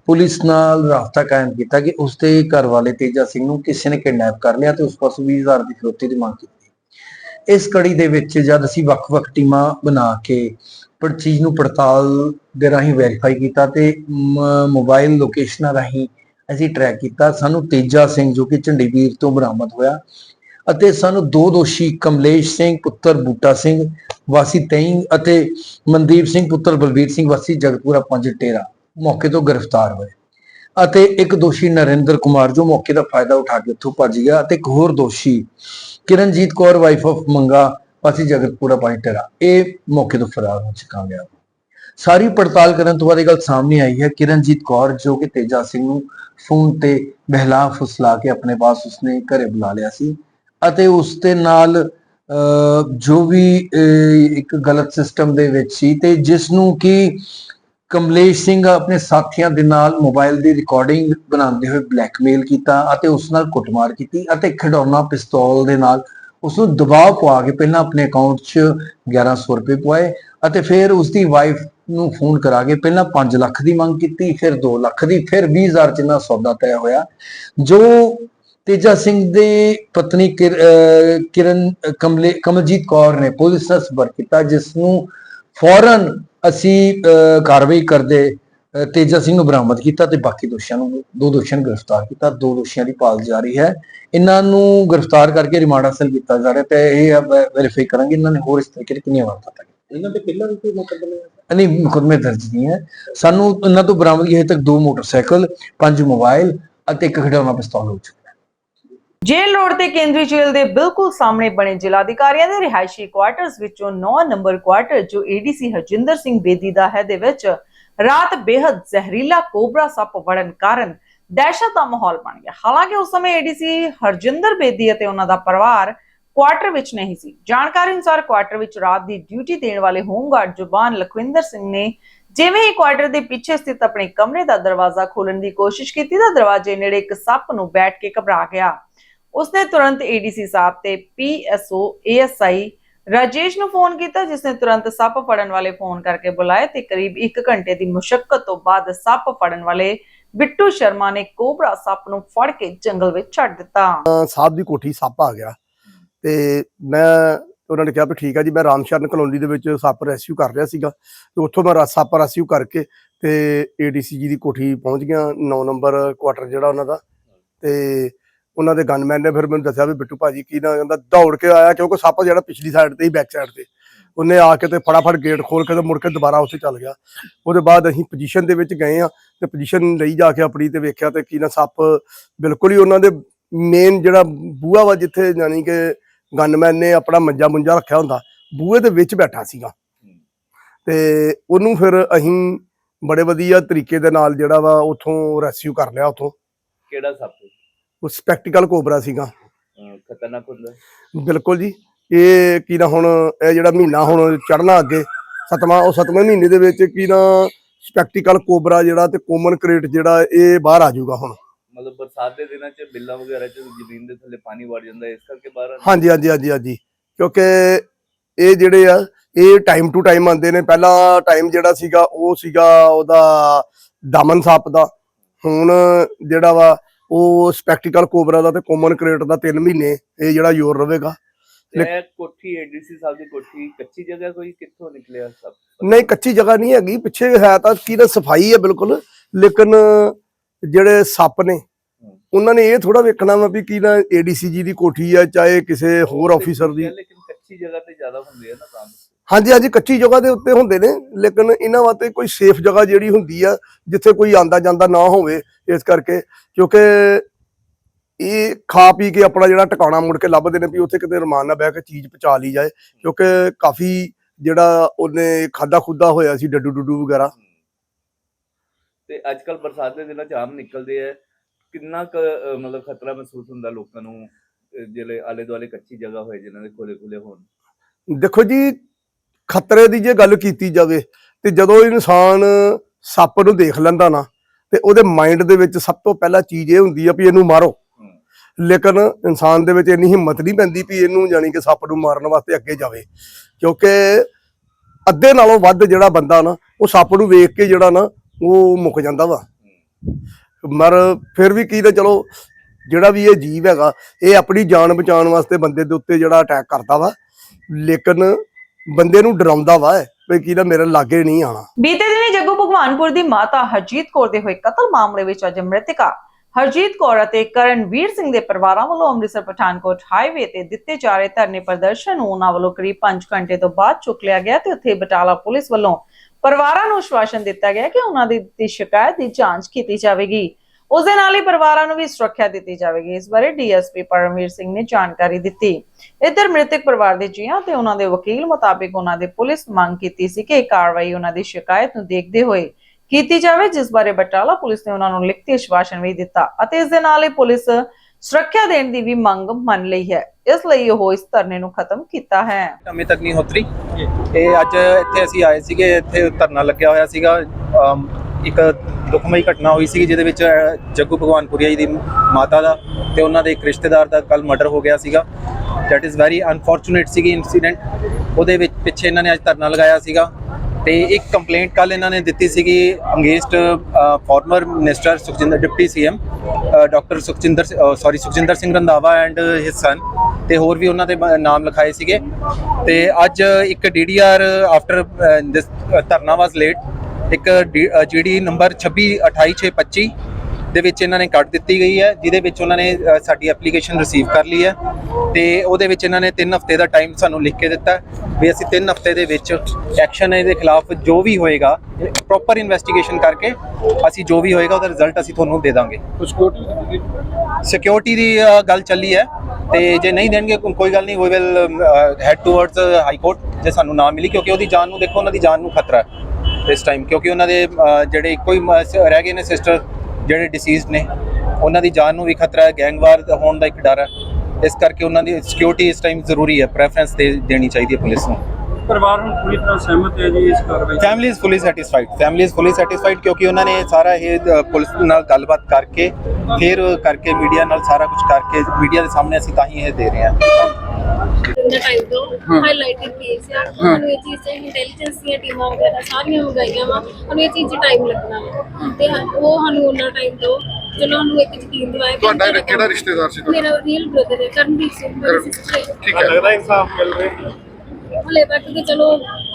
Speaker 11: ਪੁਲਿਸ ਨਾਲ ਰਾਬਤਾ ਕਾਇਮ ਕੀਤਾ ਕਿ ਉਸ ਦੇ ਘਰ ਵਾਲੇ ਤੇਜਾ ਸਿੰਘ ਨੂੰ ਕਿਸੇ ਨੇ ਕਿਡਨੈਪ ਕਰ ਲਿਆ ਤੇ ਉਸ ਪਾਸੋਂ 20000 ਦੀ ਫਿਰੌਤੀ ਦੀ ਮੰਗ ਕੀਤੀ। ਇਸ ਕੜੀ ਦੇ ਵਿੱਚ ਜਦ ਅਸੀਂ ਵੱਖ-ਵੱਖ ਟੀਮਾਂ ਬਣਾ ਕੇ ਪਰ ਚੀਜ਼ ਨੂੰ ਪੜਤਾਲ ਦੇ ਰਾਹੀਂ ਵੈਰੀਫਾਈ ਕੀਤਾ ਤੇ ਮ- ਮੋਬਾਈਲ ਲੋਕੇਸ਼ਨਾਂ ਰਾਹੀਂ ਅਸੀਂ ਟਰੈਕ ਕੀਤਾ, ਸਾਨੂੰ ਤੇਜਾ ਸਿੰਘ ਜੋ ਕਿ ਝੰਡੀਵੀਰ ਤੋਂ ਬਰਾਮਦ ਹੋਇਆ ਅਤੇ ਸਾਨੂੰ ਦੋ ਦੋਸ਼ੀ ਕਮਲੇਸ਼ ਸਿੰਘ, ਪੁੱਤਰ ਬੂਟਾ ਸਿੰਘ, ਵਾਸੀ ਤੈਂ ਅਤੇ ਮਨਦੀਪ ਸਿੰਘ, ਪੁੱਤਰ ਬਲਬੀਰ ਸਿੰਘ, ਵਾਸੀ ਜਗਤਪੁਰਾ ਪੰਜ, ਟੇਰਾ ਮੌਕੇ ਤੋਂ ਗ੍ਰਿਫਤਾਰ ਹੋਏ। ਅਤੇ ਇੱਕ ਦੋਸ਼ੀ ਨਰਿੰਦਰ ਕੁਮਾਰ ਜੋ ਮੌਕੇ ਦਾ ਫਾਇਦਾ ਉਠਾ ਕੇ ਉੱਥੋਂ ਭੱਜ ਗਿਆ ਅਤੇ ਇੱਕ ਹੋਰ ਦੋਸ਼ੀ ਕਿਰਨਜੀਤ ਕੌਰ ਵਾਈਫ ਆਫ ਮੰਗਾ ਵਾਸੀ ਜਗਤਪੁਰਾ ਪੰਜ ਇਹ ਮੌਕੇ ਤੋਂ ਫਰਾਰ ਹੋ ਚੁੱਕਾ ਗਿਆ। ਸਾਰੀ ਪੜਤਾਲ ਕਰਨ ਤੋਂ ਬਾਅਦ ਇਹ ਗੱਲ ਸਾਹਮਣੇ ਆਈ ਹੈ। ਕਿਰਨਜੀਤ ਕੌਰ ਜੋ ਕਿ ਤੇਜਾ ਸਿੰਘ ਨੂੰ ਫੋਨ ਤੇ ਬਹਿਲਾ ਫੁਸਲਾ ਕੇ ਆਪਣੇ ਪਾਸ ਉਸਨੇ ਘਰੇ ਬੁਲਾ ਲਿਆ ਸੀ ਅਤੇ ਉਸ ਦੇ ਨਾਲ ਅਹ, ਜੋ ਵੀ ਅਹ, ਇੱਕ ਗਲਤ ਸਿਸਟਮ ਦੇ ਵਿੱਚ ਸੀ ਤੇ ਜਿਸ ਨੂੰ ਕਿ ਕਮਲੇਸ਼ ਸਿੰਘ ਆਪਣੇ ਸਾਥੀਆਂ ਦੇ ਨਾਲ ਮੋਬਾਈਲ ਦੀ ਰਿਕਾਰਡਿੰਗ ਬਣਾਉਂਦੇ ਹੋਏ ਬਲੈਕਮੇਲ ਕੀਤਾ ਅਤੇ ਉਸ ਨਾਲ ਕੁੱਟਮਾਰ ਕੀਤੀ ਅਤੇ ਖਿਡੌਣਾ ਪਿਸਤੌਲ ਦੇ ਨਾਲ ਉਸ ਨੂੰ ਦਬਾਅ ਪਵਾ ਕੇ ਪਹਿਲਾਂ ਆਪਣੇ ਅਕਾਊਂਟ 'ਚ 1100 ਰੁਪਏ ਪਵਾਏ ਅਤੇ ਫਿਰ ਉਸ ਦੀ ਵਾਈਫ ਨੂੰ ਫੋਨ ਕਰਾ ਕੇ ਪਹਿਲਾਂ 5 ਲੱਖ ਦੀ ਮੰਗ ਕੀਤੀ, ਫਿਰ 2 ਲੱਖ ਦੀ, ਫਿਰ 20000 ਚ ਨਾਲ ਸੌਦਾ ਤੈਅ ਹੋਇਆ। ਜੋ ਤੇਜਾ ਸਿੰਘ ਦੇ ਪਤਨੀ ਕਿਰ- ਅਹ, ਕਿਰਨ ਕਮਲੇ, ਕਮਲਜੀਤ ਕੌਰ ਨੇ ਪੁਲਿਸ ਨਾਲ ਸੰਪਰਕ ਕੀਤਾ ਜਿਸ ਨੂੰ ਫੌਰਨ ਅਸੀਂ ਕਾਰਵਾਈ ਕਰਦੇ ਤੇਜਾ ਸਿੰਘ ਨੂੰ ਬਰਾਮਦ ਕੀਤਾ ਤੇ ਬਾਕੀ ਦੋਸ਼ੀਆਂ ਨੂੰ ਦੋ ਦੋਸ਼ੀਆਂ ਨੂੰ ਗ੍ਰਿਫਤਾਰ ਕੀਤਾ ਦੋ ਦੋਸ਼ੀਆਂ ਦੀ ਭਾਲ ਜਾਰੀ ਹੈ। ਇਹਨਾਂ ਨੂੰ ਗ੍ਰਿਫਤਾਰ ਕਰਕੇ ਰਿਮਾਂਡ ਹਾਸਲ ਕੀਤਾ ਜਾ ਰਿਹਾ ਤੇ ਇਹ ਵੈਰੀਫਾਈ ਕਰਾਂਗੇ ਇਹਨਾਂ ਨੇ ਹੋਰ ਇਸ ਤਰੀਕੇ ਦੇ ਕਿੰਨੀਆਂ ਵਾਰਦਾਤਾਂ ਕੀਤੀਆਂ
Speaker 10: ਇਹਨਾਂ ਦੇ ਪਹਿਲਾਂ ਵੀ ਕੋਈ ਮੁਕੱਦਮੇ?
Speaker 11: ਨਹੀਂ ਮੁਕਦਮੇ ਦਰਜ ਨਹੀਂ ਹੈ। ਸਾਨੂੰ ਇਹਨਾਂ ਤੋਂ ਬਰਾਮਦਗੀ ਹਜੇ ਤੱਕ ਦੋ ਮੋਟਰਸਾਈਕਲ ਪੰਜ ਮੋਬਾਈਲ ਅਤੇ ਇੱਕ ਖਿਡੌਣਾ ਪਿਸਤੌਲ ਹੋ ਚੁੱਕਾ
Speaker 1: ਜੇਲ੍ਹ ਰੋਡ ਤੇ ਕੇਂਦਰੀ ਜੇਲ੍ਹ ਦੇ ਬਿਲਕੁਲ ਸਾਹਮਣੇ ਬਣੇ ਜ਼ਿਲ੍ਹਾ ਅਧਿਕਾਰੀਆਂ ਦੇ ਰਿਹਾਇਸ਼ੀ ਕੁਆਰਟਰਸ ਵਿੱਚੋਂ 9 ਨੰਬਰ ਕੁਆਰਟਰ ਜੋ ਏਡੀਸੀ ਹਰਜਿੰਦਰ ਸਿੰਘ ਬੇਦੀ ਦਾ ਹੈ, ਦੇ ਵਿੱਚ ਰਾਤ ਬੇहद ਜ਼ਹਿਰੀਲਾ ਕੋਬਰਾ ਸੱਪ ਵੜਨ ਕਾਰਨ ਦਹਿਸ਼ਤ ਦਾ ਮਾਹੌਲ ਬਣ ਗਿਆ। ਹਾਲਾਂਕਿ ਉਸ ਸਮੇਂ ਏਡੀਸੀ ਹਰਜਿੰਦਰ ਬੇਦੀ ਅਤੇ ਉਹਨਾਂ ਦਾ ਪਰਿਵਾਰ ਕੁਆਟਰ ਵਿੱਚ ਨਹੀਂ ਸੀ। ਜਾਣਕਾਰੀ ਅਨੁਸਾਰ ਕੁਆਟਰ ਵਿੱਚ ਰਾਤ ਦੀ ਡਿਊਟੀ ਦੇਣ ਵਾਲੇ ਹੋਮਗਾਰਡ ਜ਼ੁਬਾਨ ਲਖਵਿੰਦਰ ਸਿੰਘ ਨੇ ਜਿਵੇਂ ਹੀ ਕੁਆਟਰ ਦੇ ਪਿੱਛੇ ਸਥਿਤ ਆਪਣੇ ਕਮਰੇ ਦਾ ਦਰਵਾਜ਼ਾ ਖੋਲਣ ਦੀ ਕੋਸ਼ਿਸ਼ ਕੀਤੀ, ਤਾਂ ਦਰਵਾਜ਼ੇ ਨੇੜੇ ਇੱਕ ਸੱਪ ਨੂੰ ਬੈਠ ਕੇ ਘਬਰਾ ਗਿਆ। ਉਸਨੇ ਤੁਰੰਤ ਏਡੀਸੀ ਸਾਹਿਬ ਤੇ ਪੀਐਸਓ ਏਐਸਆਈ ਰਾਜੇਸ਼ ਨੂੰ ਫੋਨ ਕੀਤਾ, ਜਿਸਨੇ ਤੁਰੰਤ ਸੱਪ ਫੜਨ ਵਾਲੇ ਫੋਨ ਕਰਕੇ ਬੁਲਾਏ ਤੇ ਕਰੀਬ 1 ਘੰਟੇ ਦੀ ਮੁਸ਼ਕਲ ਤੋਂ ਬਾਅਦ ਸੱਪ ਫੜਨ ਵਾਲੇ ਬਿੱਟੂ ਸ਼ਰਮਾ ਨੇ ਕੋਬਰਾ ਸੱਪ ਨੂੰ ਫੜ ਕੇ ਜੰਗਲ ਵਿੱਚ ਛੱਡ ਦਿੱਤਾ।
Speaker 12: ਸਾਹਿਬ ਦੀ ਕੋਠੀ ਸੱਪ ਆ ਗਿਆ ਤੇ ਮੈਂ ਉਹਨਾਂ ਨੇ ਕਿਹਾ ਵੀ ਠੀਕ ਆ ਜੀ, ਮੈਂ ਰਾਮਸ਼ਰਨ ਕਲੋਨੀ ਦੇ ਵਿੱਚ ਸੱਪ ਰੈਸਕਿਊ ਕਰ ਰਿਹਾ ਸੀਗਾ ਤੇ ਉੱਥੋਂ ਮੈਂ ਸੱਪ ਰੈਸਕਿਊ ਕਰਕੇ ਤੇ ਏਡੀਸੀ ਜੀ ਦੀ ਕੋਠੀ ਪਹੁੰਚ ਗਿਆ 9 ਨੰਬਰ ਕੁਆਟਰ ਜਿਹੜਾ ਉਹਨਾਂ ਦਾ ਤੇ ਉਹਨਾਂ ਦੇ ਗਨਮੈਨ ਨੇ ਫਿਰ ਮੈਨੂੰ ਦੱਸਿਆ ਵੀ ਬਿੱਟੂ ਭਾਜੀ ਕੀ ਨਾ ਕਹਿੰਦਾ ਦੌੜ ਕੇ ਆਇਆ ਕਿਉਂਕਿ ਸੱਪ ਜਿਹੜਾ ਪਿਛਲੀ ਸਾਈਡ ਤੇ ਹੀ ਬੈਕ ਸਾਈਡ ਤੇ। ਉਹਨੇ ਆ ਕੇ ਤੇ ਫਟਾਫਟ ਗੇਟ ਖੋਲ ਕੇ ਤੇ ਮੁੜ ਕੇ ਦੁਬਾਰਾ ਉੱਥੇ ਚੱਲ ਗਿਆ। ਉਹਦੇ ਬਾਅਦ ਅਸੀਂ ਪੋਜੀਸ਼ਨ ਦੇ ਵਿੱਚ ਗਏ ਆ ਤੇ ਪੋਜੀਸ਼ਨ ਲਈ ਜਾ ਕੇ ਆਪਣੀ ਤੇ ਵੇਖਿਆ ਤੇ ਕੀ ਨਾ ਸੱਪ ਬਿਲਕੁਲ ਹੀ ਉਹਨਾਂ ਦੇ ਮੇਨ ਜਿਹੜਾ ਬੂਹਾ ਵਾ ਜਿੱਥੇ ਯਾਨੀ ਕਿ ਗਨਮੈਨ ਨੇ ਆਪਣਾ ਮੰਜਾ ਮੁੰਜਾ ਰੱਖਿਆ ਹੁੰਦਾ, ਬੂਹੇ ਦੇ ਵਿੱਚ ਬੈਠਾ ਸੀਗਾ। ਤੇ ਉਹਨੂੰ ਫਿਰ ਅਸੀਂ ਬੜੇ ਵਧੀਆ ਤਰੀਕੇ ਦੇ ਨਾਲ ਜਿਹੜਾ ਵਾ ਉਥੋਂ ਰੈਸਕਿਊ ਕਰ ਲਿਆ ਉਥੋਂ।
Speaker 10: ਕਿਹੜਾ ਸੱਪ?
Speaker 12: ਉਹ ਸਪੈਕਟੀਕਲ ਕੋਬਰਾ ਸੀਗਾ।
Speaker 10: ਅਹ ਖਤਰਨਾਕ ਹੁੰਦਾ।
Speaker 12: ਬਿਲਕੁਲ ਜੀ। ਇਹ ਕੀ ਨਾ ਹੁਣ ਇਹ ਜਿਹੜਾ ਮਹੀਨਾ ਹੁਣ ਚੜਨਾ ਅੱਗੇ ਸਤਵਾਂ ਉਹ ਸਤਵੇਂ ਮਹੀਨੇ ਦੇ ਵਿੱਚ ਕੀ ਨਾ ਸਪੈਕਟੀਕਲ ਕੋਬਰਾ ਜਿਹੜਾ ਤੇ ਕੋਮਨ ਕ੍ਰੇਟ ਜਿਹੜਾ ਇਹ ਬਾਹਰ ਆ ਜਾਊਗਾ ਹੁਣ।
Speaker 10: ਮਤਲਬ ਬਰਸਾਤ ਦੇ ਦਿਨਾਂ 'ਚ ਬਿੱਲਾਂ ਵਗੈਰਾ 'ਚ ਜ਼ਮੀਨ ਦੇ ਥੱਲੇ ਪਾਣੀ ਵੜ ਜਾਂਦਾ ਹੈ, ਇਸ ਕਰਕੇ ਬਾਹਰ ਆਉਂਦੇ।
Speaker 12: ਹਾਂਜੀ ਹਾਂਜੀ ਹਾਂਜੀ ਹਾਂਜੀ। ਕਿਉਂਕਿ ਇਹ ਜਿਹੜੇ ਆ ਇਹ ਟਾਈਮ ਟੂ ਟਾਈਮ ਆਉਂਦੇ ਨੇ। ਪਹਿਲਾ ਟਾਈਮ ਜਿਹੜਾ ਸੀਗਾ ਉਹ ਸੀਗਾ ਉਹਦਾ ਦਮਨ ਸੱਪ ਦਾ। ਹੁਣ ਜਿਹੜਾ ਵਾ ਉਹ ਸਪੈਕਟੀਕਲ ਕੋਬਰਾ ਦਾ ਤੇ ਕੋਮਨ ਕ੍ਰੇਟ ਦਾ 3 ਮਹੀਨੇ ਇਹ ਜਿਹੜਾ ਯੋਰ ਰਹੇਗਾ
Speaker 10: ਇਹ ਕੋਠੀ ਏਡੀਸੀ ਸਾਹਿਬ ਦੀ ਕੋਠੀ ਕੱਚੀ ਜਗ੍ਹਾ ਕੋਈ ਕਿੱਥੋਂ ਨਿਕਲਿਆ ਸੱਪ
Speaker 12: ਨਹੀਂ ਕੱਚੀ ਜਗ੍ਹਾ ਨਹੀਂ ਹੈਗੀ ਪਿੱਛੇ ਹੈ ਤਾਂ ਕੀ ਨਾ ਸਫ਼ਾਈ ਹੈ ਬਿਲਕੁਲ ਲੇਕਿਨ ਜਿਹੜੇ ਸੱਪ ਨੇ ਉਹਨਾਂ ਨੇ ਇਹ ਥੋੜਾ ਵੇਖਣਾ ਵਾ ਵੀ ਕੀ ਨਾ ਏਡੀਸੀ ਜੀ ਦੀ ਕੋਠੀ ਆ ਚਾਹੇ ਕਿਸੇ ਹੋਰ ਆਫੀਸਰ ਦੀ।
Speaker 10: ਲੇਕਿਨ ਕੱਚੀ ਜਗ੍ਹਾ ਤੇ ਜ਼ਿਆਦਾ ਹੁੰਦੀ ਹੈ ਨਾ ਤਾਂ
Speaker 12: ਹਾਂਜੀ ਹਾਂਜੀ ਕੱਚੀ ਜਗ੍ਹਾ ਦੇ ਉੱਤੇ ਹੁੰਦੇ ਨੇ ਲੇਕਿਨ ਇਹਨਾਂ ਵਾਸਤੇ ਕੋਈ ਸੇਫ ਜਗ੍ਹਾ ਜਿਹੜੀ ਹੁੰਦੀ ਆ ਜਿੱਥੇ ਕੋਈ ਆਂਦਾ ਜਾਂਦਾ ਨਾ ਹੋਵੇ ਇਸ ਕਰਕੇ ਕਿਉਂਕਿ ਇਹ ਖਾ ਪੀ ਕੇ ਆਪਣਾ ਜਿਹੜਾ ਟਿਕਾਣਾ ਮੁੜ ਕੇ ਲੱਭਦੇ ਨੇ ਵੀ ਉੱਥੇ ਕਿਤੇ ਰਮਾਨ ਨਾਲ ਬਹਿ ਕੇ ਚੀਜ਼ ਪਚਾ ਲਈ ਜਾਏ ਕਿਉਂਕਿ ਕਾਫੀ ਜਿਹੜਾ ਉਹਨੇ ਖਾਦਾ ਖੁੱਦਾ ਹੋਇਆ ਸੀ ਡੱਡੂ ਡੁੱਡੂ ਵਗੈਰਾ।
Speaker 10: ਤੇ ਅੱਜ ਕੱਲ ਬਰਸਾਤ ਦੇ ਦਿਨਾਂ 'ਚ ਆਮ ਨਿਕਲਦੇ ਆ ਕਿੰਨਾ ਕੁ ਮਤਲਬ ਖਤਰਾ ਮਹਿਸੂਸ ਹੁੰਦਾ ਲੋਕਾਂ ਨੂੰ ਜਿਹੜੇ ਆਲੇ ਦੁਆਲੇ ਕੱਚੀ ਜਗ੍ਹਾ ਹੋਏ ਜਿਨ੍ਹਾਂ ਦੇ ਖੁੱਲੇ ਖੁੱਲੇ ਹੋਣ?
Speaker 12: ਦੇਖੋ ਜੀ ਖਤਰੇ ਦੀ ਜੇ ਗੱਲ ਕੀਤੀ ਜਾਵੇ ਤੇ ਜਦੋਂ ਇਨਸਾਨ ਸੱਪ ਨੂੰ ਦੇਖ ਲੈਂਦਾ ਨਾ ਤੇ ਉਹਦੇ ਮਾਈਂਡ ਦੇ ਵਿੱਚ ਸਭ ਤੋਂ ਪਹਿਲਾ ਚੀਜ਼ ਇਹ ਹੁੰਦੀ ਆ ਵੀ ਇਹਨੂੰ ਮਾਰੋ। ਲੇਕਿਨ ਇਨਸਾਨ ਦੇ ਵਿੱਚ ਇੰਨੀ ਹਿੰਮਤ ਨਹੀਂ ਪੈਂਦੀ ਵੀ ਇਹਨੂੰ ਜਾਣੀ ਕਿ ਸੱਪ ਨੂੰ ਮਾਰਨ ਵਾਸਤੇ ਅੱਗੇ ਜਾਵੇ। ਕਿਉਂਕਿ ਅੱਧੇ ਨਾਲੋਂ ਵੱਧ ਜਿਹੜਾ ਬੰਦਾ ਨਾ ਉਹ ਸੱਪ ਨੂੰ ਵੇਖ ਕੇ ਜਿਹੜਾ ਨਾ ਉਹ ਮੁੱਕ ਜਾਂਦਾ ਵਾ। ਮਰ ਫਿਰ ਵੀ ਕੀ ਤਾਂ ਚਲੋ ਜਿਹੜਾ ਵੀ ਇਹ ਜੀਵ ਹੈਗਾ ਇਹ ਆਪਣੀ ਜਾਨ ਬਚਾਉਣ ਵਾਸਤੇ ਬੰਦੇ ਦੇ ਉੱਤੇ ਜਿਹੜਾ ਅਟੈਕ ਕਰਦਾ ਵਾ। ਲੇਕਿਨ ਬੰਦੇ ਨੂੰ ਡਰਾਉਂਦਾ ਵਾ ਵੀ ਕੀ ਮੇਰੇ ਲਾਗੇ ਨਹੀਂ ਆਣਾ
Speaker 1: ਬੀਤੇ ਦਿਨੀ ਜੱਗੂ ਭਗਵਾਨਪੁਰ ਦੀ ਮਾਤਾ ਹਰਜੀਤ ਕੌਰ ਦੇ ਹੋਏ ਕਤਲ ਮਾਮਲੇ ਵਿੱਚ ਅੱਜ ਮ੍ਰਿਤਕਾ। ਹਰਜੀਤ ਕੌਰ ਅਤੇ ਕਰਨਵੀਰ ਸਿੰਘ ਦੇ ਪਰਿਵਾਰਾਂ ਵੱਲੋਂ ਅੰਮ੍ਰਿਤਸਰ ਪਠਾਨਕੋਟ ਹਾਈਵੇ ਤੇ ਦਿੱਤੇ ਜਾ ਰਹੇ ਧਰਨੇ ਪ੍ਰਦਰਸ਼ਨ ਨੂੰ ਉਹਨਾਂ ਵੱਲੋਂ ਕਰੀਬ 5 ਘੰਟੇ ਤੋਂ ਬਾਅਦ ਚੁੱਕ ਲਿਆ ਗਿਆ ਤੇ ਉੱਥੇ ਬਟਾਲਾ ਪੁਲਿਸ ਵੱਲੋਂ ਪਰਿਵਾਰਾਂ ਨੂੰ ਆਸ਼ਵਾਸਨ ਦਿੱਤਾ ਗਿਆ ਕਿ ਉਹਨਾਂ ਦੀ ਦਿੱਤੀ ਸ਼ਿਕਾਇਤ ਦੀ ਜਾਂਚ ਕੀਤੀ ਜਾਵੇਗੀ। ਉਸ ਦੇ ਨਾਲ ਹੀ ਪਰਿਵਾਰਾਂ ਨੂੰ ਵੀ ਸੁਰੱਖਿਆ ਦਿੱਤੀ ਜਾਵੇਗੀ। ਇਸ ਬਾਰੇ ਡੀਐਸਪੀ ਪਰਮਵੀਰ ਸਿੰਘ ਨੇ ਜਾਣਕਾਰੀ ਦਿੱਤੀ। ਇੱਧਰ ਮ੍ਰਿਤਕ ਪਰਿਵਾਰ ਦੇ ਜੀਆਂ ਤੇ ਉਹਨਾਂ ਦੇ ਵਕੀਲ ਮੁਤਾਬਿਕ ਉਹਨਾਂ ਦੇ ਪੁਲਿਸ ਮੰਗ ਕੀਤੀ ਸੀ ਕਿ ਇਹ ਕਾਰਵਾਈ ਉਹਨਾਂ ਦੀ ਸ਼ਿਕਾਇਤ ਨੂੰ ਦੇਖਦੇ ਹੋਏ ਕੀਤੀ ਜਾਵੇ ਜਿਸ ਬਾਰੇ ਬਟਾਲਾ ਪੁਲਿਸ ਨੇ ਉਹਨਾਂ ਨੂੰ ਲਿਖਤੀ ਆਸ਼ਵਾਸਨ ਵੀ ਦਿੱਤਾ ਅਤੇ ਇਸ ਦੇ ਨਾਲ ਹੀ ਪੁਲਿਸ ਸੁਰੱਖਿਆ ਦੇਣ ਦੀ ਵੀ ਮੰਗ ਮੰਨ ਲਈ ਹੈ। ਇਸ ਲਈ ਉਹ ਇਸ ਧਰਨੇ ਨੂੰ ਖਤਮ ਕੀਤਾ ਹੈ।
Speaker 13: ਅਮਿਤ ਅਗਨੀਹੋਤਰੀ ਇਹ ਅੱਜ ਇੱਥੇ ਅਸੀਂ ਆਏ ਸੀਗੇ ਇੱਥੇ ਧਰਨਾ ਲੱਗਿਆ ਹੋਇਆ ਸੀਗਾ। ਅਮ ਇੱਕ ਦੁਖਮਈ ਘਟਨਾ ਹੋਈ ਸੀ ਜਿਹਦੇ ਵਿੱਚ ਅ, ਜੱਗੂ ਭਗਵਾਨਪੁਰੀਆ ਜੀ ਦੀ ਮਾਤਾ ਦਾ ਤੇ ਉਹਨਾਂ ਦੇ ਇੱਕ ਰਿਸ਼ਤੇਦਾਰ ਦਾ ਕੱਲ ਮਰਡਰ ਹੋ ਗਿਆ ਸੀਗਾ। ਦੈਟ ਇਜ਼ ਵੈਰੀ ਅਨਫੋਰਚੂਨੇਟ ਸੀਗੀ ਇਨਸੀਡੈਂਟ ਉਹਦੇ ਵਿੱਚ ਪਿੱਛੇ ਇਹਨਾਂ ਨੇ ਅੱਜ ਧਰਨਾ ਲਗਾਇਆ ਸੀਗਾ ਤੇ ਇੱਕ ਕੰਪਲੇਂਟ ਕੱਲ ਇਹਨਾਂ ਨੇ ਦਿੱਤੀ ਸੀਗੀ against former minister Sukhjinder deputy CM doctor Sukhjinder sorry Sukhjinder Singh Randhawa and his son ਤੇ ਹੋਰ ਵੀ ਉਹਨਾਂ ਦੇ ਨਾਮ ਲਿਖਾਏ ਸੀਗੇ। ਤੇ ਅੱਜ ਇੱਕ DDR after this dharna was late ਇੱਕ ਜੀਡੀ ਨੰਬਰ 2628625 ਦੇ ਵਿੱਚ ਇਹਨਾਂ ਨੇ ਕੱਢ ਦਿੱਤੀ ਗਈ ਹੈ ਜਿਹਦੇ ਵਿੱਚ ਉਹਨਾਂ ਨੇ ਸਾਡੀ ਐਪਲੀਕੇਸ਼ਨ ਰਿਸੀਵ ਕਰ ਲਈ ਹੈ ਤੇ ਉਹਦੇ ਵਿੱਚ ਇਹਨਾਂ ਨੇ 3 ਹਫ਼ਤੇ ਦਾ ਟਾਈਮ ਸਾਨੂੰ ਲਿਖ ਕੇ ਦਿੱਤਾ ਵੀ ਅਸੀਂ 3 ਹਫ਼ਤੇ ਦੇ ਵਿੱਚ ਐਕਸ਼ਨ ਇਹਦੇ ਖਿਲਾਫ ਜੋ ਵੀ ਹੋਏਗਾ ਪ੍ਰੋਪਰ ਇਨਵੈਸਟੀਗੇਸ਼ਨ ਕਰਕੇ ਅਸੀਂ ਜੋ ਵੀ ਹੋਏਗਾ ਉਹਦਾ ਰਿਜ਼ਲਟ ਅਸੀਂ ਤੁਹਾਨੂੰ ਦੇ ਦਾਂਗੇ। ਸਿਕਿਉਰਿਟੀ ਦੀ ਅ, ਗੱਲ ਚੱਲੀ ਹੈ ਤੇ ਜੇ ਨਹੀਂ ਦੇਣਗੇ ਕੋਈ ਗੱਲ ਨਹੀਂ we will head towards high court ਜੇ ਸਾਨੂੰ ਨਾ ਮਿਲੀ ਕਿਉਂਕਿ ਉਹਦੀ ਜਾਨ ਨੂੰ ਦੇਖੋ ਉਹਨਾਂ ਦੀ ਜਾਨ ਨੂੰ ਖਤਰਾ ਹੈ ਇਸ ਟਾਈਮ ਕਿਉਂਕਿ ਉਹਨਾਂ ਦੇ ਜਿਹੜੇ ਇੱਕੋ ਹੀ ਰਹਿ ਗਏ ਨੇ ਸਿਸਟਰ ਜਿਹੜੇ ਡਿਸੀਜ਼ਡ ਨੇ, ਉਹਨਾਂ ਦੀ ਜਾਨ ਨੂੰ ਵੀ ਖਤਰਾ ਹੈ, ਗੈਂਗਵਾਰ ਹੋਣ ਦਾ ਇੱਕ ਡਰ ਹੈ। ਇਸ ਕਰਕੇ ਉਹਨਾਂ ਦੀ ਸਿਕਿਉਰਿਟੀ ਇਸ ਟਾਈਮ ਜ਼ਰੂਰੀ ਹੈ ਪ੍ਰੈਫਰੈਂਸ ਦੇ ਦੇਣੀ ਚਾਹੀਦੀ ਹੈ ਪੁਲਿਸ ਨੂੰ।
Speaker 14: ਪਰਿਵਾਰ ਹੁਣ ਪੂਰੀ ਤਰ੍ਹਾਂ ਸਹਿਮਤ ਹੈ ਜੀ ਇਸ ਕਾਰਵਾਈ
Speaker 13: family is fully satisfied family is fully satisfied ਕਿਉਂਕਿ ਉਹਨਾਂ ਨੇ ਸਾਰਾ ਇਹ ਪੁਲਿਸ ਨਾਲ ਗੱਲਬਾਤ ਕਰਕੇ ਫਿਰ ਕਰਕੇ ਮੀਡੀਆ ਨਾਲ ਸਾਰਾ ਕੁਝ ਕਰਕੇ ਮੀਡੀਆ ਦੇ ਸਾਹਮਣੇ ਅਸੀਂ ਤਾਂ ਹੀ ਇਹ ਦੇ ਰਹੇ ਹਾਂ।
Speaker 15: ਦਾ ਟਾਈਮ ਤੋਂ ਹਾਈਲਾਈਟਡ ਕੇਸ ਆ ਸਾਨੂੰ ਇਹ ਚੀਜ਼ ਤੇ ਇੰਟੈਲੀਜੈਂਸ ਦੀਆਂ ਟੀਮਾਂ ਵਗੈਰਾ ਸਾਰੀਆਂ ਮੰਗਾਈਆਂ ਵਾ। ਸਾਨੂੰ ਇਹ ਚੀਜ਼ ਟਾਈਮ ਲੱਗਣਾ ਵਾ। ਤੇ ਉਹ ਸਾਨੂੰ ਉਹਨਾਂ ਟਾਈਮ ਤੋਂ ਚਲੋ ਸਾਨੂੰ ਇੱਕ ਯਕੀਨ ਦਿਵਾਇਆ ਤੁਹਾਡਾ ਕਿਹੜਾ ਰਿਸ਼ਤੇਦਾਰ ਸੀ ਮੇਰਾ ਰੀਅਲ ਬ੍ਰਦਰ ਹੈ ਕਰਨਦੀਪ ਸਿੰਘ ਮੇਰੀ ਸਿਸਟਰ
Speaker 14: ਠੀਕ ਹੈ। ਲੱਗਦਾ ਇਨਸਾਫ ਮਿਲ ਰਿਹਾ।
Speaker 15: ਹਲੇ ਤੱਕ ਤੇ ਚਲੋ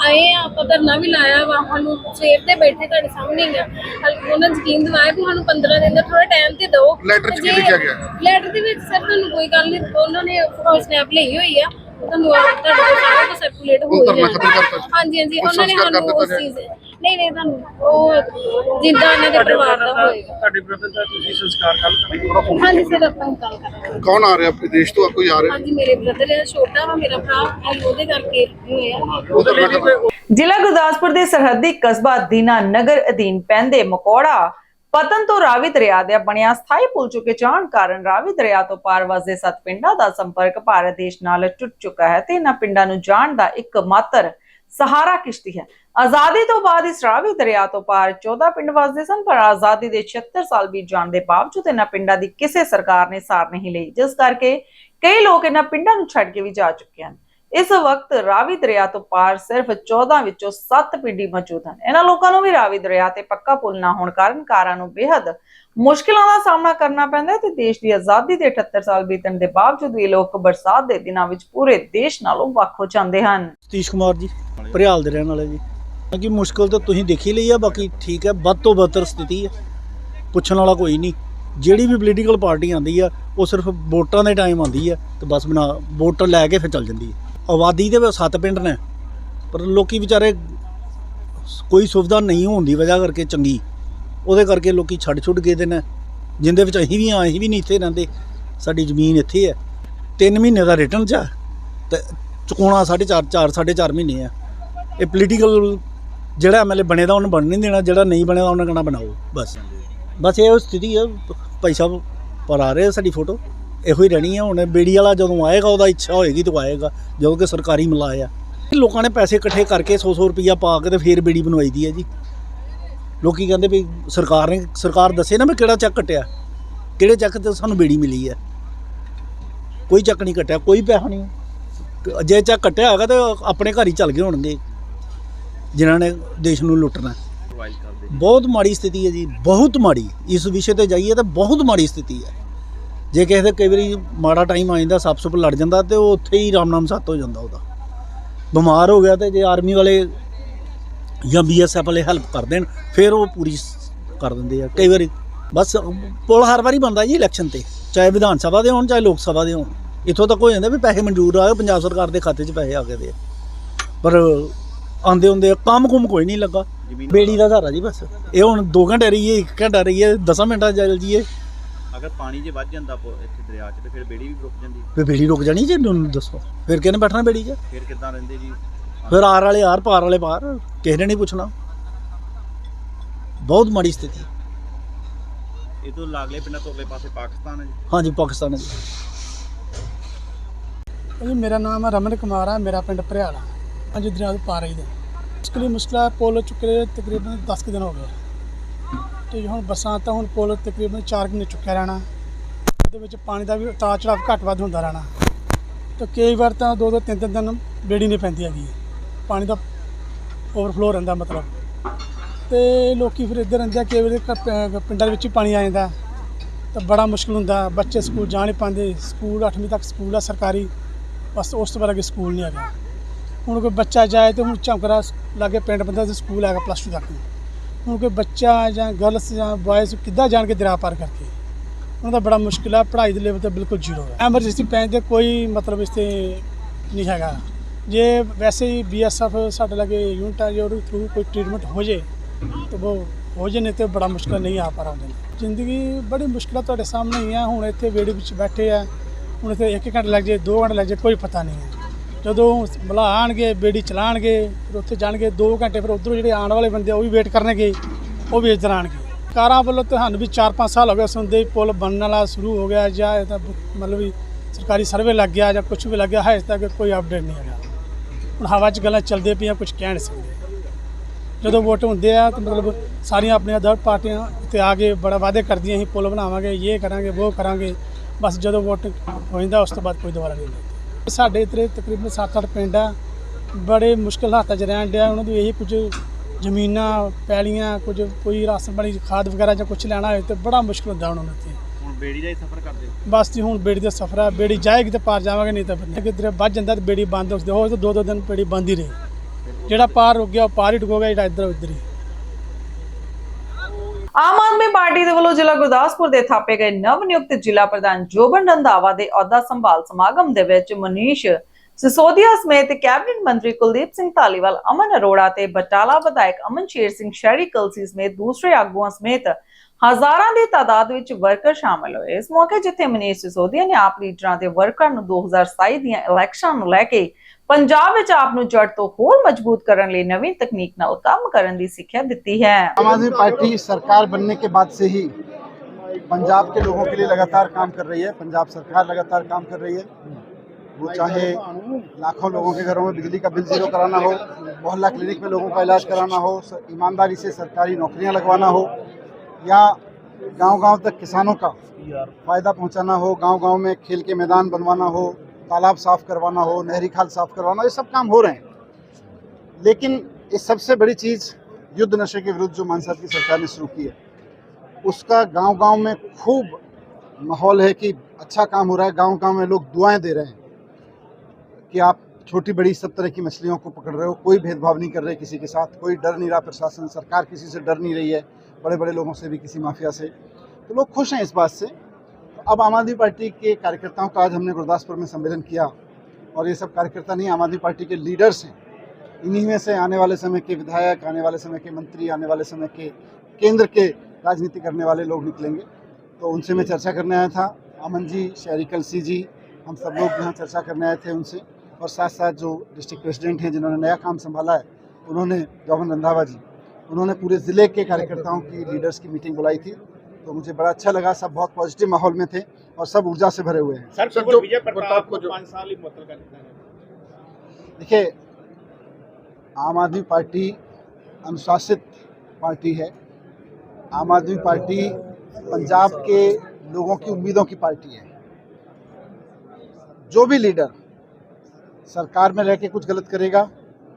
Speaker 15: ਆਏ ਆ ਆਪਾਂ ਧਰਨਾ ਵੀ ਲਾਇਆ ਵਾ ਸਾਨੂੰ ਸਵੇਰ ਦੇ ਬੈਠੇ ਤੁਹਾਡੇ ਸਾਹਮਣੇ ਹੀ ਆ। ਹਲ- ਉਹਨਾਂ ਨੇ ਯਕੀਨ ਦਿਵਾਇਆ ਕਿ ਸਾਨੂੰ 15 ਦਿਨ ਦਾ ਥੋੜਾ ਟਾਈਮ ਤੇ ਦਿਓ। ਲੈਟਰ 'ਚ ਕੀ ਲਿਖਿਆ ਗਿਆ? ਲੈਟਰ ਦੇ ਵਿੱਚ ਸਰ ਤੁਹਾਨੂੰ ਕੋਈ ਗੱਲ ਨਹੀਂ ਉਹਨਾਂ ਨੇ ਫੋਨ ਸਨੈਪ ਲਈ ਹੋਈ ਆ। ਤੁਹਾਨੂੰ ਤੁਹਾਡੇ ਕੋਲ ਸਾਰਾ ਕੁਝ ਸਰਕੂਲੇਟ ਹੋ
Speaker 6: ਕਰਨਾ
Speaker 15: ਜਾਣਾ
Speaker 6: ਖਤਮ ਕਰਤਾ ਜੀ।
Speaker 15: ਹਾਂਜੀ ਹਾਂਜੀ
Speaker 6: ਉਹ
Speaker 15: ਉਹਨਾਂ ਨੇ
Speaker 6: ਸੰਸਕਾਰ ਕਰ
Speaker 15: ਸਾਨੂੰ ਉਸ
Speaker 6: ਦਿੱਤਾ
Speaker 15: ਚੀਜ਼ ਨਹੀਂ ਨਹੀਂ ਤੁਹਾਨੂੰ ਉਹ ਜਿੱਦਾਂ ਉਹਨਾਂ ਦੇ ਪਰਿਵਾਰ ਦਾ ਹੋਏਗਾ।
Speaker 14: ਤੁਹਾਡੇ ਬ੍ਰਦਰ ਦਾ ਤੁਸੀਂ ਸੰਸਕਾਰ ਕੱਲ ਕਰੋਗੇ?
Speaker 15: ਹਾਂਜੀ ਸਰ ਆਪਾਂ ਗੱਲ ਕਰਾਂਗੇ।
Speaker 6: ਕੌਣ ਆ ਰਿਹਾ? ਵਿਦੇਸ਼ ਤੋਂ ਕੋਈ ਆ ਰਿਹਾ?
Speaker 15: ਹਾਂਜੀ ਮੇਰੇ ਬ੍ਰਦਰ ਹੈ ਛੋਟਾ ਵਾ ਮੇਰਾ ਭਰਾ। ਅਸੀਂ ਉਹਦੇ ਕਰਕੇ ਹੋਇਆ
Speaker 6: ਉਹ ਕਰਨਾ ਖਤਮ।
Speaker 1: ਜ਼ਿਲ੍ਹਾ ਗੁਰਦਾਸਪੁਰ ਦੇ ਸਰਹੱਦੀ ਕਸਬਾ ਦੀਨਾ ਨਗਰ ਅਧੀਨ ਪੈਂਦੇ ਮਕੌੜਾ ਪਤਨ ਤੋਂ ਰਾਵੀ ਦਰਿਆ ਦੇ ਬਣਿਆ ਸਥਾਈ ਪੁਲ ਚੁੱਕੇ ਜਾਣ ਕਾਰਨ ਰਾਵੀ ਦਰਿਆ ਤੋਂ ਪਾਰ ਵਸਦੇ ਸੱਤ ਪਿੰਡਾਂ ਦਾ ਸੰਪਰਕ ਭਾਰਤ ਦੇਸ਼ ਨਾਲ ਟੁੱਟ ਚੁੱਕਾ ਹੈ ਤੇ ਇਹਨਾਂ ਪਿੰਡਾਂ ਨੂੰ ਜਾਣ ਦਾ ਇੱਕ ਮਾਤਰ ਸਹਾਰਾ ਕਿਸ਼ਤੀ ਹੈ। ਆਜ਼ਾਦੀ ਤੋਂ ਬਾਅਦ ਇਸ ਰਾਵੀ ਦਰਿਆ ਤੋਂ ਪਾਰ 14 ਪਿੰਡ ਵਸਦੇ ਸਨ, ਪਰ ਆਜ਼ਾਦੀ ਦੇ 76 ਸਾਲ ਬੀਤ ਜਾਣ ਦੇ ਬਾਵਜੂਦ ਇਹਨਾਂ ਪਿੰਡਾਂ ਦੀ ਕਿਸੇ ਸਰਕਾਰ ਨੇ ਸਾਰ ਨਹੀਂ ਲਈ, ਜਿਸ ਕਰਕੇ ਕਈ ਲੋਕ ਇਹਨਾਂ ਪਿੰਡਾਂ ਨੂੰ ਛੱਡ ਕੇ ਵੀ ਜਾ ਚੁੱਕੇ ਹਨ। ਇਸ ਵਕਤ ਰਾਵੀ ਦਰਿਆ ਤੋਂ ਪਾਰ ਸਿਰਫ 14 ਵਿੱਚੋਂ 7 ਪੀੜੀ ਮੌਜੂਦ ਹਨ। ਇਹਨਾਂ ਲੋਕਾਂ ਨੂੰ ਵੀ ਰਾਵੀ ਦਰਿਆ ਤੇ ਪੱਕਾ ਪੁਲ ਨਾ ਹੋਣ ਕਾਰਨ ਕਾਰਾਂ ਨੂੰ ਬੇहद ਮੁਸ਼ਕਿਲਾਂ ਦਾ ਸਾਹਮਣਾ ਕਰਨਾ ਪੈਂਦਾ ਹੈ ਤੇ ਦੇਸ਼ ਦੀ ਆਜ਼ਾਦੀ ਦੇ 78 ਸਾਲ ਬੀਤਣ ਦੇ ਬਾਵਜੂਦ ਵੀ ਲੋਕ ਬਰਸਾਤ ਦੇ ਦਿਨਾਂ ਵਿੱਚ ਪੂਰੇ ਦੇਸ਼ ਨਾਲੋਂ ਵੱਖ ਹੋ ਜਾਂਦੇ ਹਨ।
Speaker 9: ਸਤੀਸ਼ ਕੁਮਾਰ ਜੀ, ਭਰਿਆਲ ਦੇ ਰਹਿਣ ਵਾਲੇ ਜੀ। ਕਿਉਂਕਿ ਮੁਸ਼ਕਲ ਤਾਂ ਤੁਸੀਂ ਦੇਖੀ ਲਈ ਆ, ਬਾਕੀ ਠੀਕ ਹੈ, ਵੱਧ ਤੋਂ ਬਦਤਰ ਸਥਿਤੀ ਹੈ ਪੁੱਛਣ ਵਾਲਾ ਕੋਈ ਨਹੀਂ। ਜਿਹੜੀ ਵੀ ਪੋਲੀਟੀਕਲ ਪਾਰਟੀ ਆਂਦੀ ਆ, ਉਹ ਸਿਰਫ ਵੋਟਾਂ ਦੇ ਟਾਈਮ ਆਂਦੀ ਆ ਤੇ ਬਸ ਬਣਾ ਵੋਟਰ ਲੈ ਕੇ ਫਿਰ ਚੱਲ ਜਾਂਦੀ ਹੈ ਆਬਾਦੀ ਦੇ ਵਿੱਚ ਸੱਤ ਪਿੰਡ ਨੇ, ਪਰ ਲੋਕੀ ਵਿਚਾਰੇ ਕੋਈ ਸੁਵਿਧਾ ਨਹੀਂ ਹੋਣ ਦੀ ਵਜ੍ਹਾ ਕਰਕੇ ਚੰਗੀ। ਉਹਦੇ ਕਰਕੇ ਲੋਕੀ ਛੱਡ ਛੁੱਟ ਗਏ ਦੇ ਨੇ, ਜਿੰਦੇ ਵਿੱਚ ਅਸੀਂ ਵੀ ਆ ਅਸੀਂ ਵੀ ਨਹੀਂ ਇੱਥੇ ਰਹਿੰਦੇ। ਸਾਡੀ ਜ਼ਮੀਨ ਇੱਥੇ ਹੈ। 3 ਮਹੀਨੇ ਦਾ ਰਿਟਰਨ ਚ ਆ ਤੇ ਚੁਕਾਉਣਾ 4.5 4 4.5 ਮਹੀਨੇ ਆ। ਇਹ ਪੋਲੀਟੀਕਲ ਜਿਹੜਾ ਐਮਐਲਏ ਬਣੇਦਾ ਉਹਨੂੰ ਬਣ ਨਹੀਂ ਦੇਣਾ, ਜਿਹੜਾ ਨਹੀਂ ਬਣੇਦਾ ਉਹਨੇ ਕਹਿਣਾ ਬਣਾਓ, ਬਸ। ਬਸ ਇਹ ਸਥਿਤੀ ਹੈ ਭਾਈ ਸਾਹਿਬ ਪਰ ਆ ਰਹੇ ਆ ਸਾਡੀ ਫੋਟੋ ਇਹੋ ਹੀ ਰਹਿਣੀ ਹੈ ਹੁਣ ਬੇੜੀ ਵਾਲਾ ਜਦੋਂ ਆਏਗਾ ਉਹਦਾ ਇੱਛਾ ਹੋਏਗੀ ਤਾਂ ਆਏਗਾ ਜਦੋਂ ਕਿ ਸਰਕਾਰੀ ਮਲਾਇਆ ਲੋਕਾਂ ਨੇ ਪੈਸੇ ਇਕੱਠੇ ਕਰਕੇ 100 100 ਰੁਪਈਆ ਪਾ ਕੇ ਤੇ ਫੇਰ ਬੇੜੀ ਬਣਵਾਈ ਦੀ ਹੈ ਜੀ। ਲੋਕੀ ਕਹਿੰਦੇ ਵੀ ਸਰਕਾਰ ਨੇ ਸਰਕਾਰ ਦੱਸੇ ਨਾ ਮੈਂ ਕਿਹੜਾ ਚੱਕ ਕੱਟਿਆ ਕਿਹੜੇ ਚੱਕ ਤੇ ਸਾਨੂੰ ਬੇੜੀ ਮਿਲੀ ਹੈ ਕੋਈ ਚੱਕ ਨਹੀਂ ਕੱਟਿਆ ਕੋਈ ਪੈਸਾ ਨਹੀਂ। ਜੇ ਚੱਕ ਕੱਟਿਆ ਹੈਗਾ ਤਾਂ ਆਪਣੇ ਘਰ ਹੀ ਚੱਲ ਗਏ ਹੋਣਗੇ। ਜਿਨ੍ਹਾਂ ਨੇ ਦੇਸ਼ ਨੂੰ ਲੁੱਟਣਾ। ਬਹੁਤ ਮਾੜੀ ਸਥਿਤੀ ਹੈ ਜੀ ਬਹੁਤ ਮਾੜੀ। ਇਸ ਵਿਸ਼ੇ ਤੇ ਜਾਈਏ ਤਾਂ ਬਹੁਤ ਮਾੜੀ ਸਥਿਤੀ ਹੈ ਜੇ ਕਿਸੇ ਦੇ ਕਈ ਵਾਰੀ ਮਾੜਾ ਟਾਈਮ ਆ ਜਾਂਦਾ ਸੱਪ ਸੁੱਪ ਲੜ ਜਾਂਦਾ ਤੇ ਉਹ ਉੱਥੇ ਹੀ ਰਾਮ ਨਾਮ ਸੱਤ ਹੋ ਜਾਂਦਾ ਉਹਦਾ। ਬਿਮਾਰ ਹੋ ਗਿਆ ਤੇ ਜੇ ਆਰਮੀ ਵਾਲੇ ਜਾਂ ਬੀਐਸਐਫ ਵਾਲੇ ਹੈਲਪ ਕਰ ਦੇਣ ਫਿਰ ਉਹ ਪੂਰੀ ਕਰ ਦਿੰਦੇ ਆ। ਕਈ ਵਾਰੀ ਬਸ ਪੁਲ ਹਰ ਵਾਰੀ ਬੰਦਾ ਜੀ ਇਲੈਕਸ਼ਨ ਤੇ ਚਾਹੇ ਵਿਧਾਨ ਸਭਾ ਦੇ ਹੋਣ ਚਾਹੇ ਲੋਕ ਸਭਾ ਦੇ ਹੋਣ। ਇੱਥੋਂ ਤੱਕ ਹੋ ਜਾਂਦਾ ਵੀ ਪੈਸੇ ਮਨਜ਼ੂਰ ਆ ਗਏ ਪੰਜਾਬ ਸਰਕਾਰ ਦੇ ਖਾਤੇ 'ਚ ਪੈਸੇ ਆ ਗਏ ਦੇ। ਪਰ ਆਂਦੇ ਹੁੰਦੇ ਕੰਮ ਕੁਮ ਕੋਈ ਨਹੀਂ ਲੱਗਾ। ਬੇੜੀ ਦਾ ਸਹਾਰਾ ਜੀ ਬਸ। ਇਹ ਹੁਣ 2 ਘੰਟੇ ਰਹੀਏ 1 ਘੰਟਾ ਰਹੀਏ 10 ਮਿੰਟਾਂ ਚੱਲ ਜੀਏ
Speaker 13: ਅਗਰ ਪਾਣੀ ਜੇ ਵੱਧ ਜਾਂਦਾ ਪੋ- ਇੱਥੇ ਦਰਿਆ 'ਚ ਤੇ ਫਿਰ ਬੇੜੀ ਵੀ ਰੁਕ ਜਾਂਦੀ।
Speaker 9: ਫਿਰ ਬੇੜੀ ਰੁਕ ਜਾਣੀ ਜੀ ਤੁਹਾਨੂੰ ਦੱਸੋ। ਫਿਰ ਕਿਹਨੇ ਬੈਠਣਾ ਬੇੜੀ 'ਚ?
Speaker 13: ਫਿਰ ਕਿੱਦਾਂ ਰਹਿੰਦੇ ਜੀ?
Speaker 9: ਫਿਰ ਆਰ ਵਾਲੇ ਆਰ ਪਾਰ ਵਾਲੇ ਪਾਰ ਕਿਸੇ ਨੇ ਨਹੀਂ ਪੁੱਛਣਾ। ਬਹੁਤ ਮਾੜੀ ਸਥਿਤੀ।
Speaker 13: ਇਹ ਤੋਂ ਲਾਗਲੇ ਪਿੰਡਾਂ ਤੋਂ ਅਗਲੇ ਪਾਸੇ ਪਾਕਿਸਤਾਨ ਹੈ ਜੀ।
Speaker 9: ਹਾਂਜੀ ਪਾਕਿਸਤਾਨ ਦੀ
Speaker 16: ਜੀ। ਮੇਰਾ ਨਾਮ ਹੈ ਰਮਨ ਕੁਮਾਰ ਹੈ ਮੇਰਾ ਪਿੰਡ ਭਰਿਆਲਾ। ਅੱਜ ਦਰਿਆ ਦੇ ਪਾਰ ਹੀ ਦੇ। ਮੁਸ਼ਕਲੀ ਮੁਸ਼ਕਲਾ ਪੁੱਲ ਚੁੱਕੇ ਤਕਰੀਬਨ 10 ਕੁ ਦਿਨ ਹੋ ਗਏ। ਤੇ ਹੁਣ ਬਰਸਾਤ ਤਾਂ ਹੁਣ ਪੁਲ ਤਕਰੀਬਨ 4 ਮਹੀਨੇ ਚੁੱਕਿਆ ਰਹਿਣਾ। ਉਹਦੇ ਵਿੱਚ ਪਾਣੀ ਦਾ ਵੀ ਉਤਾਰ ਚੜਾਵ ਘੱਟ ਵੱਧ ਹੁੰਦਾ ਰਹਿਣਾ। ਤੇ ਕਈ ਵਾਰ ਤਾਂ ਦੋ ਦੋ ਤਿੰਨ ਤਿੰਨ ਦਿਨ ਬੇੜੀ ਨਹੀਂ ਪੈਂਦੀ ਹੈਗੀ। ਪਾਣੀ ਦਾ ਓਵਰਫਲੋ ਰਹਿੰਦਾ ਮਤਲਬ। ਤੇ ਲੋਕੀ ਫਿਰ ਇੱਧਰ ਰਹਿੰਦੇ ਆ, ਕਈ ਵਾਰੀ ਪਿੰਡਾਂ ਦੇ ਵਿੱਚ ਹੀ ਪਾਣੀ ਆ ਜਾਂਦਾ। ਤਾਂ ਬੜਾ ਮੁਸ਼ਕਲ ਹੁੰਦਾ, ਬੱਚੇ ਸਕੂਲ ਜਾ ਨਹੀਂ ਪਾਉਂਦੇ। ਸਕੂਲ 8ਵੀਂ ਤੱਕ ਸਕੂਲ ਆ ਸਰਕਾਰੀ। ਬਸ ਉਸ ਤੋਂ ਬਾਅਦ ਅੱਗੇ ਸਕੂਲ ਨਹੀਂ ਹੈਗਾ। ਹੁਣ ਕੋਈ ਬੱਚਾ ਜਾਏ ਤੇ ਹੁਣ ਝੰਕਰਾ ਲਾਗੇ ਪਿੰਡ ਬੰਦਾ ਤੇ ਸਕੂਲ ਹੈਗਾ ਪਲੱਸ 2 ਤੱਕ। ਹੁਣ ਕੋਈ ਬੱਚਾ ਜਾਂ ਗਰਲਸ ਜਾਂ ਬॉयਜ਼ ਕਿੱਦਾਂ ਜਾਣ ਕੇ ਦਰਿਆ ਪਾਰ ਕਰਕੇ? ਉਹਨਾਂ ਦਾ ਬੜਾ ਮੁਸ਼ਕਿਲ ਆ, ਪੜ੍ਹਾਈ ਦੇ ਲੈਵਲ ਤੇ ਬਿਲਕੁਲ ਜ਼ੀਰੋ ਹੈ ਐਮਰਜੈਂਸੀ ਪੈਣ 'ਤੇ ਕੋਈ ਮਤਲਬ ਇਸ ਤੇ ਨਹੀਂ ਹੈਗਾ। ਜੇ ਵੈਸੇ ਹੀ ਬੀਐਸਐਫ ਸਾਡੇ ਲਾਗੇ ਯੂਨਿਟ ਆ, ਜੇ ਉਹਦੇ ਥਰੂ ਕੋਈ ਟ੍ਰੀਟਮੈਂਟ ਹੋ ਜੇ, ਤਾਂ ਉਹ ਹੋ ਜੇ, ਨਹੀਂ ਤੇ ਬੜਾ ਮੁਸ਼ਕਿਲ ਨਹੀਂ ਆ ਪਾ ਰਹੇ ਜ਼ਿੰਦਗੀ ਬੜੀ ਮੁਸ਼ਕਿਲਾਂ ਤੁਹਾਡੇ ਸਾਹਮਣੇ ਹੀ ਆ, ਹੁਣ ਇੱਥੇ ਵੇੜੀ ਵਿੱਚ ਬੈਠੇ ਆ, ਹੁਣ ਇੱਥੇ ਇੱਕ ਘੰਟਾ ਲੱਗ ਜੇ, ਦੋ ਘੰਟੇ ਲੱਗ ਜੇ, ਕੋਈ ਪਤਾ ਨਹੀਂ ਹੈ ਜਦੋਂ ਬਲਾ ਆਣਗੇ, ਬੇੜੀ ਚਲਾਣਗੇ, ਫਿਰ ਉੱਥੇ ਜਾਣਗੇ 2 ਘੰਟੇ ਫਿਰ ਉਧਰੋਂ ਜਿਹੜੇ ਆਉਣ ਵਾਲੇ ਬੰਦੇ ਆ, ਉਹ ਵੀ ਵੇਟ ਕਰਨਗੇ, ਉਹ ਵੀ ਇੱਧਰ ਆਣਗੇ ਕਾਰਾਂ ਵੱਲੋਂ ਤੁਹਾਨੂੰ ਵੀ 4-5 ਸਾਲ ਹੋ ਗਏ, ਸੁਣਦੇ ਪੁਲ ਬਣਨ ਵਾਲਾ ਸ਼ੁਰੂ ਹੋ ਗਿਆ, ਜਾਂ ਇਹ ਤਾਂ ਮਤਲਬ ਵੀ ਸਰਕਾਰੀ ਸਰਵੇ ਲੱਗ ਗਿਆ, ਜਾਂ ਕੁਝ ਵੀ ਲੱਗ ਗਿਆ ਹੈ ਇਸ ਤੱਕ ਕੋਈ ਅਪਡੇਟ ਨਹੀਂ ਹੈਗਾ। ਹੁਣ ਹਵਾ 'ਚ ਗੱਲਾਂ ਚੱਲਦੇ ਪਈਆਂ ਕੁਝ ਕਹਿ ਨਹੀਂ ਸਕਦੇ। ਜਦੋਂ ਵੋਟ ਹੁੰਦੇ ਆ, ਤਾਂ ਮਤਲਬ ਸਾਰੀਆਂ ਆਪਣੀਆਂ ਦਰ ਪਾਰਟੀਆਂ ਤੇ ਆ ਕੇ ਬੜਾ ਵਾਅਦੇ ਕਰਦੀਆਂ ਅਸੀਂ ਪੁਲ ਬਣਾਵਾਂਗੇ, ਇਹ ਕਰਾਂਗੇ, ਉਹ ਕਰਾਂਗੇ। ਬਸ ਜਦੋਂ ਵੋਟ ਹੋ ਜਾਂਦਾ ਉਸ ਤੋਂ ਬਾਅਦ ਕੋਈ ਦੁਬਾਰਾ ਨਹੀਂ ਸਾਡੇ ਇੱਥੇ ਤਕਰੀਬਨ 7-8 ਪਿੰਡ ਆ। ਬੜੇ ਮੁਸ਼ਕਲ ਹਾਲਾਤਾਂ 'ਚ ਰਹਿਣ ਡਿਆ। ਉਹਨਾਂ ਦੀ ਇਹੀ ਕੁਝ ਜ਼ਮੀਨਾਂ ਪੈਲੀਆਂ ਕੁਝ ਕੋਈ ਰਾਸ਼ਨ ਪਾਣੀ ਖਾਦ ਵਗੈਰਾ ਜਾਂ ਕੁਝ ਲੈਣਾ ਹੋਏ ਤੇ ਬੜਾ ਮੁਸ਼ਕਲ ਹੁੰਦਾ ਉਹਨਾਂ ਨੂੰ ਇੱਥੇ।
Speaker 13: ਹੁਣ ਬੇੜੀ ਦਾ ਹੀ ਸਫ਼ਰ ਕਰਦੇ ਹੋ?
Speaker 16: ਬਸ ਜੀ ਹੁਣ ਬੇੜੀ ਦਾ ਸਫ਼ਰ ਆ। ਬੇੜੀ ਜਾਏਗੀ ਤੇ ਪਾਰ ਜਾਵਾਂਗੇ ਨਹੀਂ ਤਾਂ ਫਿਰ ਕਿਧਰੇ ਵੱਜ ਜਾਂਦਾ ਤੇ ਬੇੜੀ ਬੰਦ ਹੋ ਸਕਦੀ। ਹੋ ਤਾਂ ਦੋ ਦੋ ਦਿਨ ਬੇੜੀ ਬੰਦ ਹੀ ਰਹੀ। ਜਿਹੜਾ ਪਾਰ ਰੁਕ ਗਿਆ ਉਹ ਪਾਰ ਹੀ ਡੁੱਬੋਗਾ ਜਿਹੜਾ ਇੱਧਰ ਉੱਧਰ ਹੀ।
Speaker 1: ਆਮ ਆਦਮੀ ਪਾਰਟੀ ਦੇ ਵੱਲੋਂ ਜ਼ਿਲ੍ਹਾ ਗੁਰਦਾਸਪੁਰ ਦੇ ਥਾਪੇ ਗਏ ਨਵ ਨਿਯੁਕਤ ਜ਼ਿਲ੍ਹਾ ਪ੍ਰਧਾਨ ਜੋਬਨ ਰੰਧਾਵਾ ਦੇ ਅਹੁਦਾ ਸੰਭਾਲ ਸਮਾਗਮ ਦੇ ਵਿੱਚ ਮਨੀਸ਼ ਸਿਸੋਦੀਆ ਸਮੇਤ ਕੈਬਨਿਟ ਮੰਤਰੀ ਕੁਲਦੀਪ ਸਿੰਘ ਧਾਲੀਵਾਲ, ਅਮਨ ਅਰੋੜਾ ਤੇ ਬਟਾਲਾ ਵਿਧਾਇਕ ਅਮਨ ਸ਼ੇਰ ਸਿੰਘ ਸ਼ਹਿਰੀ ਕਲਸੀ ਸਮੇਤ ਦੂਸਰੇ ਆਗੂਆਂ ਸਮੇਤ ਹਜ਼ਾਰਾਂ ਦੀ ਤਾਦਾਦ ਵਿੱਚ ਵਰਕਰ ਸ਼ਾਮਲ ਹੋਏ ਇਸ ਮੌਕੇ ਜਿੱਥੇ ਮਨੀਸ਼ ਸਿਸੋਦੀਆ ਨੇ ਆਪ ਲੀਡਰਾਂ ਦੇ ਵਰਕਰਾਂ ਨੂੰ 2027 ਦੀਆਂ ਇਲੈਕਸ਼ਨਾਂ ਨੂੰ ਲੈ ਕੇ ਪੰਜਾਬ ਵਿੱਚ ਆਪ ਨੂੰ ਜੜ ਤੋਂ ਹੋਰ ਮਜ਼ਬੂਤ ਕਰਨ ਲਈ ਨਵੀਂ ਤਕਨੀਕ ਨਾਲ ਕੰਮ ਕਰਨ ਦੀ ਸਿੱਖਿਆ ਦਿੱਤੀ ਹੈ
Speaker 14: आम आदमी पार्टी सरकार बनने के बाद से ही पंजाब के लोगों के लिए लगातार काम कर रही है पंजाब सरकार लगातार काम कर रही है वो चाहे लाखों लोगों के घरों में बिजली का बिल जीरो कराना हो मोहल्ला क्लिनिक में लोगों का इलाज कराना हो स- ईमानदारी से सरकारी नौकरियां लगवाना हो या गांव-गांव तक किसानों का फ़ायदा पहुंचाना हो, गांव-गांव में खेल के मैदान बनवाना हो, तालाब साफ़ करवाना हो, नहरी खाल साफ़ करवाना ये सब काम हो रहे हैं। लेकिन ये सबसे बड़ी चीज़ युद्ध नशे के विरुद्ध जो मान साहब की सरकार ने शुरू की है, उसका गांव-गांव में खूब माहौल है कि अच्छा काम हो रहा है, गांव-गांव में लोग दुआएँ दे रहे हैं कि आप छोटी बड़ी सब तरह की मछलियों को पकड़ रहे हो, कोई भेदभाव नहीं कर रहे किसी के साथ, कोई डर नहीं रहा प्रशासन, सरकार किसी से डर नहीं रही है। बड़े बड़े लोगों से भी, किसी माफिया से। तो लोग खुश हैं इस बात से। तो अब आम आदमी पार्टी के कार्यकर्ताओं का आज हमने गुरदासपुर में सम्मेलन किया और ये सब कार्यकर्ता नहीं, आम आदमी पार्टी के लीडर्स हैं। इन्हीं में से आने वाले समय के विधायक, आने वाले समय के मंत्री, आने वाले समय के केंद्र के राजनीति करने वाले लोग निकलेंगे। तो उनसे मैं चर्चा करने आया था। अमन जी, शहरी कलसी जी, हम सब लोग यहाँ चर्चा करने आए थे उनसे। और साथ साथ जो डिस्ट्रिक्ट प्रेसिडेंट हैं, जिन्होंने नया काम संभाला है, उन्होंने जौहन रंधावा जी। उन्होंने पूरे ज़िले के कार्यकर्ताओं की लीडर्स की मीटिंग बुलाई थी। तो मुझे बड़ा अच्छा लगा सब बहुत पॉजिटिव माहौल में थे और सब ऊर्जा से भरे हुए हैं।
Speaker 6: सर सर
Speaker 14: जो
Speaker 6: विजय
Speaker 14: प्रताप को जो देखिए आम आदमी पार्टी अनुशासित पार्टी है। आम आदमी पार्टी पंजाब के लोगों की उम्मीदों की पार्टी है। जो भी लीडर सरकार में रह के कुछ गलत करेगा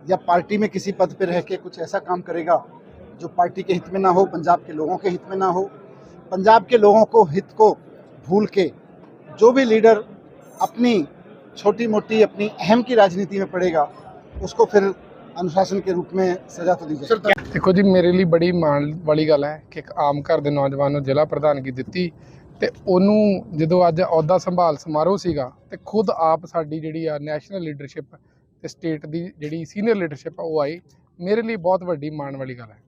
Speaker 14: या पार्टी में किसी पद पर रह के कुछ ऐसा काम करेगा जो पार्टी के हित में ना हो पंजाब के लोगों के हित में ना हो पंजाब के लोगों को हित को भूल के जो भी लीडर अपनी छोटी मोटी अपनी अहम की राजनीति में पड़ेगा उसको फिर अनुशासन के रूप में सजा तो दी जाए
Speaker 17: ਦੇਖੋ ਜੀ ਮੇਰੇ ਲਈ ਬੜੀ ਮਾਣ ਵਾਲੀ ਗੱਲ ਹੈ ਕਿ ਇੱਕ ਆਮ ਘਰ ਦੇ ਨੌਜਵਾਨ ਨੂੰ ਜ਼ਿਲ੍ਹਾ ਪ੍ਰਧਾਨਗੀ ਦਿੱਤੀ ਤੇ ਉਹਨੂੰ ਜਦੋਂ ਅੱਜ ਅਹੁਦਾ ਸੰਭਾਲ ਸਮਾਰੋਹ ਸੀਗਾ ਤੇ ਖੁਦ ਆਪ ਸਾਡੀ ਜਿਹੜੀ ਆ ਨੈਸ਼ਨਲ ਲੀਡਰਸ਼ਿਪ ਤੇ ਸਟੇਟ ਦੀ ਜਿਹੜੀ ਸੀਨੀਅਰ ਲੀਡਰਸ਼ਿਪ ਆ ਉਹ ਆਈ ਮੇਰੇ ਲਈ ਬਹੁਤ ਵੱਡੀ ਮਾਣ ਵਾਲੀ ਗੱਲ ਹੈ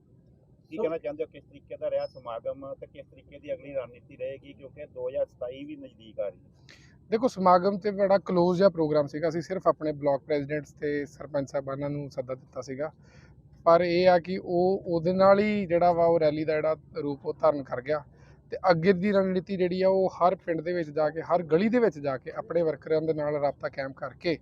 Speaker 6: ਕੀ ਕਹਿਣਾ ਚਾਹੁੰਦੇ ਹੋ? ਕਿਸ ਤਰੀਕੇ ਦਾ ਰਿਹਾ ਸਮਾਗਮ ਤੇ ਕਿਸ ਤਰੀਕੇ ਦੀ ਅਗਲੀ ਰਣਨੀਤੀ ਰਹੇਗੀ? ਕਿਉਂਕਿ 2027 ਵੀ ਨਜ਼ਦੀਕ ਆ ਰਹੀ ਹੈ।
Speaker 17: ਦੇਖੋ ਸਮਾਗਮ ਤੇ ਬੜਾ ਕਲੋਜ਼ ਜਿਹਾ ਪ੍ਰੋਗਰਾਮ ਸੀਗਾ। ਅਸੀਂ ਸਿਰਫ ਆਪਣੇ ਬਲਾਕ ਪ੍ਰੈਜ਼ੀਡੈਂਟਸ ਤੇ ਸਰਪੰਚ ਸਾਹਿਬਾਨਾਂ ਨੂੰ ਸੱਦਾ ਦਿੱਤਾ ਸੀਗਾ। ਪਰ ਇਹ ਆ ਕਿ ਉਹ ਉਹਦੇ ਨਾਲ ਹੀ ਜਿਹੜਾ ਵਾ ਉਹ ਰੈਲੀ ਦਾ ਜਿਹੜਾ ਰੂਪ ਉਹ ਧਾਰਨ ਕਰ ਗਿਆ। ਤੇ ਅੱਗੇ ਦੀ ਰਣਨੀਤੀ ਜਿਹੜੀ ਆ ਉਹ ਹਰ ਪਿੰਡ ਦੇ ਵਿੱਚ ਜਾ ਕੇ ਹਰ ਗਲੀ ਦੇ ਵਿੱਚ ਜਾ ਕੇ ਆਪਣੇ ਵਰਕਰਾਂ ਦੇ ਨਾਲ ਰਾਬਤਾ ਕਾਇਮ ਕਰਕੇ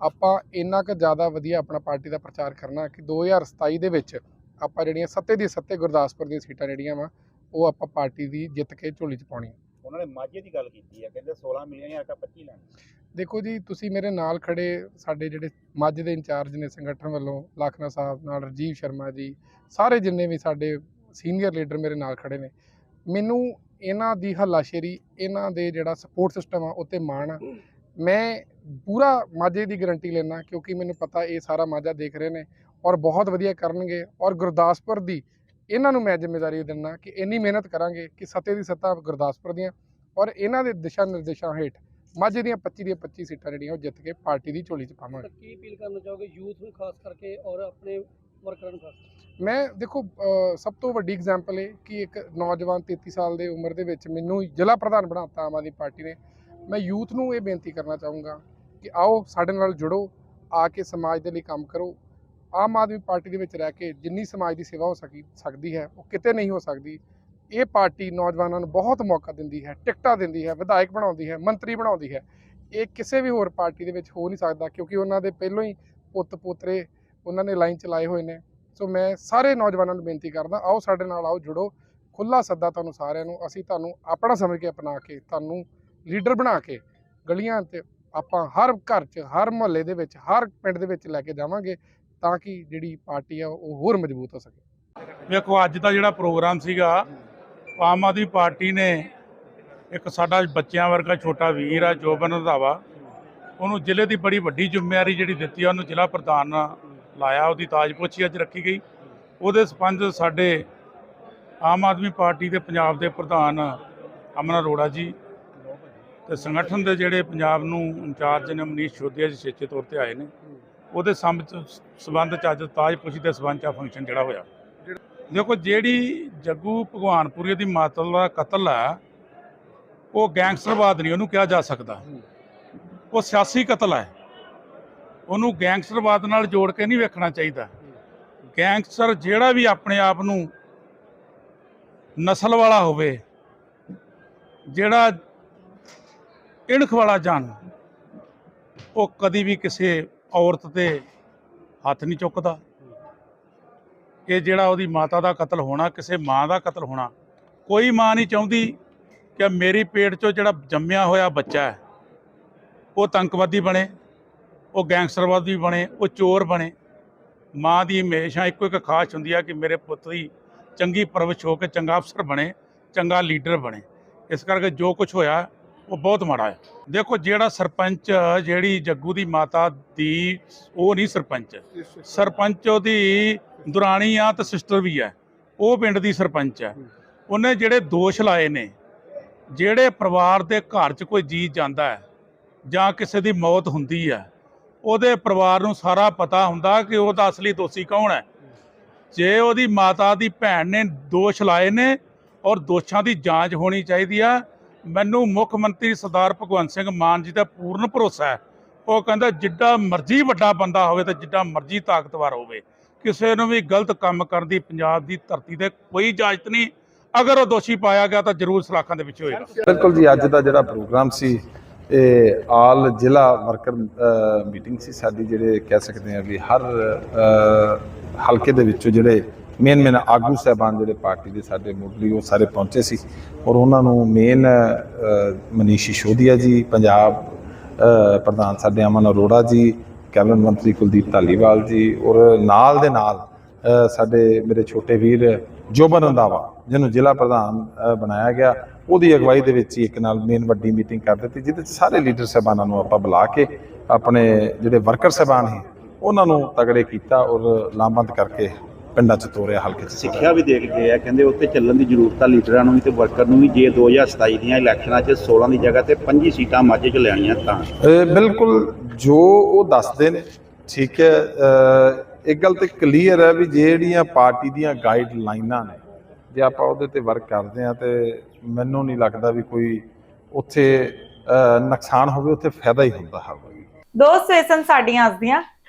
Speaker 17: ਆਪਾਂ ਇੰਨਾ ਕੁ ਜ਼ਿਆਦਾ ਵਧੀਆ ਆਪਣਾ ਪਾਰਟੀ ਦਾ ਪ੍ਰਚਾਰ ਕਰਨਾ ਕਿ 2027 ਦੇ ਵਿੱਚ ਆਪਾਂ ਜਿਹੜੀਆਂ ਸੱਤੇ ਦੀ ਸੱਤੇ ਗੁਰਦਾਸਪੁਰ ਦੀਆਂ ਸੀਟਾਂ ਜਿਹੜੀਆਂ ਵਾ ਉਹ ਆਪਾਂ ਪਾਰਟੀ ਦੀ ਜਿੱਤ ਕੇ ਝੋਲੀ 'ਚ ਪਾਉਣੀ
Speaker 6: ਉਹਨਾਂ ਨੇ ਮਾਝੇ ਦੀ ਗੱਲ ਕੀਤੀ ਹੈ ਕਹਿੰਦੇ 16 ਮਿਲੀਅਨ ਜਾਂ 25 ਲੈਣੇ।
Speaker 17: ਦੇਖੋ ਜੀ ਤੁਸੀਂ ਮੇਰੇ ਨਾਲ ਖੜੇ ਸਾਡੇ ਜਿਹੜੇ ਮੱਝ ਦੇ ਇੰਚਾਰਜ ਨੇ ਸੰਗਠਨ ਵੱਲੋਂ ਲਖਨਾ ਸਾਹਿਬ ਨਾਲ ਰਜੀਵ ਸ਼ਰਮਾ ਜੀ ਸਾਰੇ ਜਿੰਨੇ ਵੀ ਸਾਡੇ ਸੀਨੀਅਰ ਲੀਡਰ ਮੇਰੇ ਨਾਲ ਖੜੇ ਨੇ ਮੈਨੂੰ ਇਹਨਾਂ ਦੀ ਹੱਲਾਸ਼ੇਰੀ ਇਹਨਾਂ ਦੇ ਜਿਹੜਾ ਸਪੋਰਟ ਸਿਸਟਮ ਆ ਉੱਤੇ ਮਾਣ ਆ। ਮੈਂ ਪੂਰਾ ਮਾਝੇ ਦੀ ਗਾਰੰਟੀ ਲੈਣਾ ਕਿਉਂਕਿ ਮੈਨੂੰ ਪਤਾ ਇਹ ਸਾਰਾ ਮਾਝਾ ਦੇਖ ਰਹੇ ਨੇ ਔਰ ਬਹੁਤ ਵਧੀਆ ਕਰਨਗੇ ਔਰ ਗੁਰਦਾਸਪੁਰ ਦੀ ਇਹਨਾਂ ਨੂੰ ਮੈਂ ਜ਼ਿੰਮੇਵਾਰੀ ਦਿੰਦਾ ਕਿ ਇੰਨੀ ਮਿਹਨਤ ਕਰਾਂਗੇ ਕਿ ਸੱਤੇ ਦੀ ਸੱਤਾ ਗੁਰਦਾਸਪੁਰ ਦੀਆਂ ਔਰ ਇਹਨਾਂ ਦੇ ਦਿਸ਼ਾ ਨਿਰਦੇਸ਼ਾਂ ਹੇਠ ਮਾਝੇ ਦੀਆਂ 25 ਦੀਆਂ 25 ਸੀਟਾਂ ਜਿਹੜੀਆਂ ਉਹ ਜਿੱਤ ਕੇ ਪਾਰਟੀ ਦੀ ਝੋਲੀ 'ਚ ਪਾਵਾਂਗੇ।
Speaker 5: ਕੀ ਅਪੀਲ ਕਰਨਾ ਚਾਹੋਗੇ ਯੂਥ ਨੂੰ ਖਾਸ ਕਰਕੇ ਔਰ ਆਪਣੇ ਵਰਕਰਾਂ ਨੂੰ ਖਾਸ
Speaker 17: ਮੈਂ ਦੇਖੋ ਸਭ ਤੋਂ ਵੱਡੀ ਐਗਜ਼ਾਮਪਲ ਹੈ ਕਿ ਇੱਕ ਨੌਜਵਾਨ 33 ਸਾਲ ਦੇ ਉਮਰ ਦੇ ਵਿੱਚ ਮੈਨੂੰ ਜ਼ਿਲ੍ਹਾ ਪ੍ਰਧਾਨ ਬਣਾਤਾ ਆਮ ਆਦਮੀ ਪਾਰਟੀ ਨੇ। ਮੈਂ ਯੂਥ ਨੂੰ ਇਹ ਬੇਨਤੀ ਕਰਨਾ ਚਾਹੂੰਗਾ ਕਿ ਆਓ ਸਾਡੇ ਨਾਲ ਜੁੜੋ ਆ ਕੇ ਸਮਾਜ ਦੇ ਲਈ ਕੰਮ ਕਰੋ ਆਮ ਆਦਮੀ ਪਾਰਟੀ ਦੇ ਵਿੱਚ ਰਹਿ ਕੇ ਜਿੰਨੀ ਸਮਾਜ ਦੀ ਸੇਵਾ ਹੋ ਸਕੀ, ਸਕਦੀ ਹੈ, ਉਹ ਕਿਤੇ ਨਹੀਂ ਹੋ ਸਕਦੀ। ਇਹ ਪਾਰਟੀ ਨੌਜਵਾਨਾਂ ਨੂੰ ਬਹੁਤ ਮੌਕਾ ਦਿੰਦੀ ਹੈ, ਟਿਕਟਾਂ ਦਿੰਦੀ ਹੈ, ਵਿਧਾਇਕ ਬਣਾਉਂਦੀ ਹੈ, ਮੰਤਰੀ ਬਣਾਉਂਦੀ ਹੈ। ਇਹ ਕਿਸੇ ਵੀ ਹੋਰ ਪਾਰਟੀ ਦੇ ਵਿੱਚ ਹੋ ਨਹੀਂ ਸਕਦਾ ਕਿਉਂਕਿ ਉਹਨਾਂ ਦੇ ਪਹਿਲੋਂ ਹੀ ਪੁੱਤ ਪੋਤਰੇ ਉਹਨਾਂ ਨੇ ਲਾਈਨ ਚਲਾਏ ਹੋਏ ਨੇ। ਸੋ ਮੈਂ ਸਾਰੇ ਨੌਜਵਾਨਾਂ ਨੂੰ ਬੇਨਤੀ ਕਰਦਾ, ਆਓ ਸਾਡੇ ਨਾਲ ਆਓ, ਜੁੜੋ। ਖੁੱਲਾ ਸੱਦਾ ਤੁਹਾਨੂੰ ਸਾਰਿਆਂ ਨੂੰ, ਅਸੀਂ ਤੁਹਾਨੂੰ ਆਪਣਾ ਸਮਝ ਕੇ ਅਪਣਾ ਕੇ, ਤੁਹਾਨੂੰ ਲੀਡਰ ਬਣਾ ਕੇ ਗਲੀਆਂ ਤੇ ਆਪਾਂ ਹਰ ਘਰ 'ਚ, ਹਰ ਮੁਹੱਲੇ ਦੇ ਵਿੱਚ, ਹਰ ਪਿੰਡ ਦੇ ਵਿੱਚ ਲੈ ਕੇ ਜਾਵਾਂਗੇ। ਤਾਂ ਕਿ ਜਿਹੜੀ ਪਾਰਟੀ ਆ, ਉਹ ਹੋਰ ਮਜ਼ਬੂਤ ਹੋ ਸਕੇ।
Speaker 6: ਵੇਖੋ, ਅੱਜ ਦਾ ਜਿਹੜਾ ਪ੍ਰੋਗਰਾਮ ਸੀਗਾ, ਆਮ ਆਦਮੀ ਪਾਰਟੀ ਨੇ ਇੱਕ ਸਾਡਾ ਬੱਚਿਆਂ ਵਰਗਾ ਛੋਟਾ ਵੀਰ ਆ, ਜੋਬਨ ਰੰਧਾਵਾ, ਉਹਨੂੰ ਜ਼ਿਲ੍ਹੇ ਦੀ ਬੜੀ ਵੱਡੀ ਜ਼ਿੰਮੇਵਾਰੀ ਜਿਹੜੀ ਦਿੱਤੀ ਆ, ਉਹਨੂੰ ਜ਼ਿਲ੍ਹਾ ਪ੍ਰਧਾਨ ਲਾਇਆ, ਉਹਦੀ ਤਾਜਪੋਚੀ ਅੱਜ ਰੱਖੀ ਗਈ। ਉਹਦੇ ਸਬੰਧ ਸਾਡੇ ਆਮ ਆਦਮੀ ਪਾਰਟੀ ਦੇ ਪੰਜਾਬ ਦੇ ਪ੍ਰਧਾਨ ਅਮਨ ਅਰੋੜਾ ਜੀ ਤੇ ਸੰਗਠਨ ਦੇ ਜਿਹੜੇ ਪੰਜਾਬ ਨੂੰ ਇੰਚਾਰਜ ਨੇ, ਮਨੀਸ਼ ਸ਼ੋਦੀਆ ਜੀ, ਸੇਚੇ ਤੌਰ ਤੇ ਆਏ ਨੇ, ਉਹਦੇ ਸੰਬੰਧ ਸਬੰਧ ਚ ਅੱਜ ਤਾਜਪੁਸ਼ੀ ਦੇ ਸਬੰਧ ਚ ਫੰਕਸ਼ਨ ਜਿਹੜਾ ਹੋਇਆ। ਦੇਖੋ ਜਿਹੜੀ ਜੱਗੂ ਭਗਵਾਨਪੁਰੀ ਦੀ ਮਾਤਾ ਦਾ ਕਤਲ ਹੈ, ਉਹ ਗੈਂਗਸਟਰਵਾਦ ਨਹੀਂ ਉਹਨੂੰ ਕਿਹਾ ਜਾ ਸਕਦਾ। ਉਹ ਸਿਆਸੀ ਕਤਲ ਹੈ। ਉਹਨੂੰ ਗੈਂਗਸਟਰਵਾਦ ਨਾਲ ਜੋੜ ਕੇ ਨਹੀਂ ਵੇਖਣਾ ਚਾਹੀਦਾ। ਗੈਂਗਸਟਰ ਜਿਹੜਾ ਵੀ ਆਪਣੇ ਆਪ ਨੂੰ ਨਸਲ ਵਾਲਾ ਹੋਵੇ, ਜਿਹੜਾ ਇਣਖ ਵਾਲਾ ਜਾਣ ਉਹ ਕਦੀ ਵੀ ਕਿਸੇ ਔਰਤ ਤੇ ਹੱਥ ਨਹੀਂ ਚੁੱਕਦਾ। ਇਹ ਜਿਹੜਾ ਉਹਦੀ ਮਾਤਾ ਦਾ ਕਤਲ ਹੋਣਾ, ਕਿਸੇ ਮਾਂ ਦਾ ਕਤਲ ਹੋਣਾ, ਕੋਈ ਮਾਂ ਨਹੀਂ ਚਾਹੁੰਦੀ ਕਿ ਮੇਰੀ ਪੇਟ 'ਚੋਂ ਜਿਹੜਾ ਜੰਮਿਆ ਹੋਇਆ ਬੱਚਾ ਹੈ, ਉਹ ਤੰਕਵਾਦੀ ਬਣੇ, ਉਹ ਗੈਂਗਸਟਰਵਾਦੀ ਬਣੇ, ਉਹ ਚੋਰ ਬਣੇ। ਮਾਂ ਦੀ ਹਮੇਸ਼ਾ ਇੱਕੋ ਇੱਕ ਖਾਸ਼ ਹੁੰਦੀ ਆ ਕਿ ਮੇਰੇ ਪੁੱਤ ਦੀ ਚੰਗੀ ਪਰਵਰਿਸ਼ ਹੋ ਕੇ ਚੰਗਾ ਅਫਸਰ ਬਣੇ, ਚੰਗਾ ਲੀਡਰ ਬਣੇ। ਇਸ ਕਰਕੇ ਜੋ ਕੁਝ ਹੋਇਆ ਉਹ ਬਹੁਤ ਮਾੜਾ ਹੈ। ਦੇਖੋ ਜਿਹੜਾ ਸਰਪੰਚ ਜਿਹੜੀ ਜੱਗੂ ਦੀ ਮਾਤਾ ਦੀ, ਉਹ ਨਹੀਂ ਸਰਪੰਚ। ਸਰਪੰਚ ਉਹਦੀ ਦੁਰਾਣੀ ਆ ਤੇ ਸਿਸਟਰ ਵੀ ਹੈ। ਉਹ ਪਿੰਡ ਦੀ ਸਰਪੰਚ ਹੈ। ਉਹਨੇ ਜਿਹੜੇ ਦੋਸ਼ ਲਾਏ ਨੇ, ਜਿਹੜੇ ਪਰਿਵਾਰ ਦੇ ਘਰ 'ਚ ਕੋਈ ਜੀ ਜਾਂਦਾ ਹੈ ਜਾਂ ਕਿਸੇ ਦੀ ਮੌਤ ਹੁੰਦੀ ਹੈ, ਉਹਦੇ ਪਰਿਵਾਰ ਨੂੰ ਸਾਰਾ ਪਤਾ ਹੁੰਦਾ ਕਿ ਉਹਦਾ ਅਸਲੀ ਦੋਸ਼ੀ ਕੌਣ ਹੈ। ਜੇ ਉਹਦੀ ਮਾਤਾ ਦੀ ਭੈਣ ਨੇ ਦੋਸ਼ ਲਾਏ ਨੇ ਔਰ ਦੋਸ਼ਾਂ ਦੀ ਜਾਂਚ ਹੋਣੀ ਚਾਹੀਦੀ ਆ ਮੈਨੂੰ ਮੁੱਖ ਮੰਤਰੀ ਸਰਦਾਰ ਭਗਵੰਤ ਸਿੰਘ ਮਾਨ ਜੀ ਦਾ ਪੂਰਨ ਭਰੋਸਾ ਹੈ। ਉਹ ਕਹਿੰਦਾ, ਜਿੱਡਾ ਮਰਜ਼ੀ ਵੱਡਾ ਬੰਦਾ ਹੋਵੇ ਤੇ ਜਿੱਡਾ ਮਰਜ਼ੀ ਤਾਕਤਵਰ ਹੋਵੇ, ਕਿਸੇ ਨੂੰ ਵੀ ਗਲਤ ਕੰਮ ਕਰਨ ਦੀ ਪੰਜਾਬ ਦੀ ਧਰਤੀ ਤੇ ਕੋਈ ਇਜਾਜ਼ਤ ਨਹੀਂ। ਅਗਰ ਉਹ ਦੋਸ਼ੀ ਪਾਇਆ ਗਿਆ ਤਾਂ ਜ਼ਰੂਰ ਸਲਾਖਾਂ ਦੇ ਵਿੱਚ ਹੋਏਗਾ।
Speaker 18: ਬਿਲਕੁਲ ਜੀ, ਅੱਜ ਦਾ ਜਿਹੜਾ ਪ੍ਰੋਗਰਾਮ ਸੀ, ਇਹ ਆਲ ਜ਼ਿਲ੍ਹਾ ਵਰਕਰ ਮੀਟਿੰਗ ਸੀ ਸਾਡੀ, ਜਿਹੜੇ ਕਹਿ ਸਕਦੇ ਆ ਵੀ ਹਰ ਹਲਕੇ ਦੇ ਵਿੱਚੋਂ ਜਿਹੜੇ ਮੇਨ ਮੇਨ ਆਗੂ ਸਹਿਬਾਨ ਜਿਹੜੇ ਪਾਰਟੀ ਦੇ ਸਾਡੇ ਮੁੱਢਲੀ ਉਹ ਸਾਰੇ ਪਹੁੰਚੇ ਸੀ ਔਰ ਉਹਨਾਂ ਨੂੰ ਮੇਨ ਮਨੀਸ਼ ਸਿਸੋਦੀਆ ਜੀ, ਪੰਜਾਬ ਪ੍ਰਧਾਨ ਸਾਡੇ ਅਮਨ ਅਰੋੜਾ ਜੀ, ਕੈਬਨਿਟ ਮੰਤਰੀ ਕੁਲਦੀਪ ਧਾਲੀਵਾਲ ਜੀ ਔਰ ਨਾਲ ਦੇ ਨਾਲ ਸਾਡੇ ਮੇਰੇ ਛੋਟੇ ਵੀਰ ਜੋਬਨ ਰੰਧਾਵਾ, ਜਿਹਨੂੰ ਜ਼ਿਲ੍ਹਾ ਪ੍ਰਧਾਨ ਬਣਾਇਆ ਗਿਆ। ਉਹਦੀ ਅਗਵਾਈ ਦੇ ਵਿੱਚ ਹੀ ਇੱਕ ਨਾਲ ਮੇਨ ਵੱਡੀ ਮੀਟਿੰਗ ਕਰ ਦਿੱਤੀ, ਜਿਹਦੇ ਵਿੱਚ ਸਾਰੇ ਲੀਡਰ ਸਾਹਿਬਾਨਾਂ ਨੂੰ ਆਪਾਂ ਬੁਲਾ ਕੇ ਆਪਣੇ ਜਿਹੜੇ ਵਰਕਰ ਸਾਹਿਬਾਨ ਸੀ, ਉਹਨਾਂ ਨੂੰ ਤਗੜੇ ਕੀਤਾ ਔਰ ਲਾਮਬੰਦ ਕਰਕੇ ਪਿੰਡਾਂ 'ਚ ਤੋਰਿਆ ਹਲਕੇ 'ਚ
Speaker 19: ਸਿੱਖਿਆ ਵੀ ਦੇ ਕੇ ਗਏ ਆ ਕਹਿੰਦੇ ਉੱਥੇ ਚੱਲਣ ਦੀ ਜ਼ਰੂਰਤ ਆ ਲੀਡਰਾਂ ਨੂੰ ਵੀ ਤੇ ਵਰਕਰ ਨੂੰ ਵੀ ਜੇ 2027 ਦੀਆਂ ਇਲੈਕਸ਼ਨਾਂ 'ਚ 16 ਦੀ ਜਗ੍ਹਾ ਤੇ 25 ਸੀਟਾਂ ਮਾਝੇ 'ਚ ਲੈਣੀਆਂ ਤਾਂ।
Speaker 18: ਇਹ ਬਿਲਕੁਲ ਜੋ ਉਹ ਦੱਸਦੇ ਨੇ ਠੀਕ ਹੈ ਇੱਕ ਗੱਲ ਤੇ ਕਲੀਅਰ ਹੈ ਵੀ ਜਿਹੜੀਆਂ ਪਾਰਟੀ ਦੀਆਂ ਗਾਈਡ ਲਾਈਨਾਂ ਨੇ ਜੇ ਆਪਾਂ ਉਹਦੇ ਤੇ ਵਰਕ ਕਰਦੇ ਆ ਤੇ ਮੈਨੂੰ ਨਹੀਂ ਲੱਗਦਾ ਵੀ ਕੋਈ ਉੱਥੇ ਨੁਕਸਾਨ ਹੋਵੇ ਉੱਥੇ ਫਾਇਦਾ ਹੀ ਹੁੰਦਾ ਹੋਵੇ
Speaker 1: ਦੋਸਤੋ ਇਹ ਸਨ ਸਾਡੀਆਂ ਅੱਜ ਦੀਆਂ।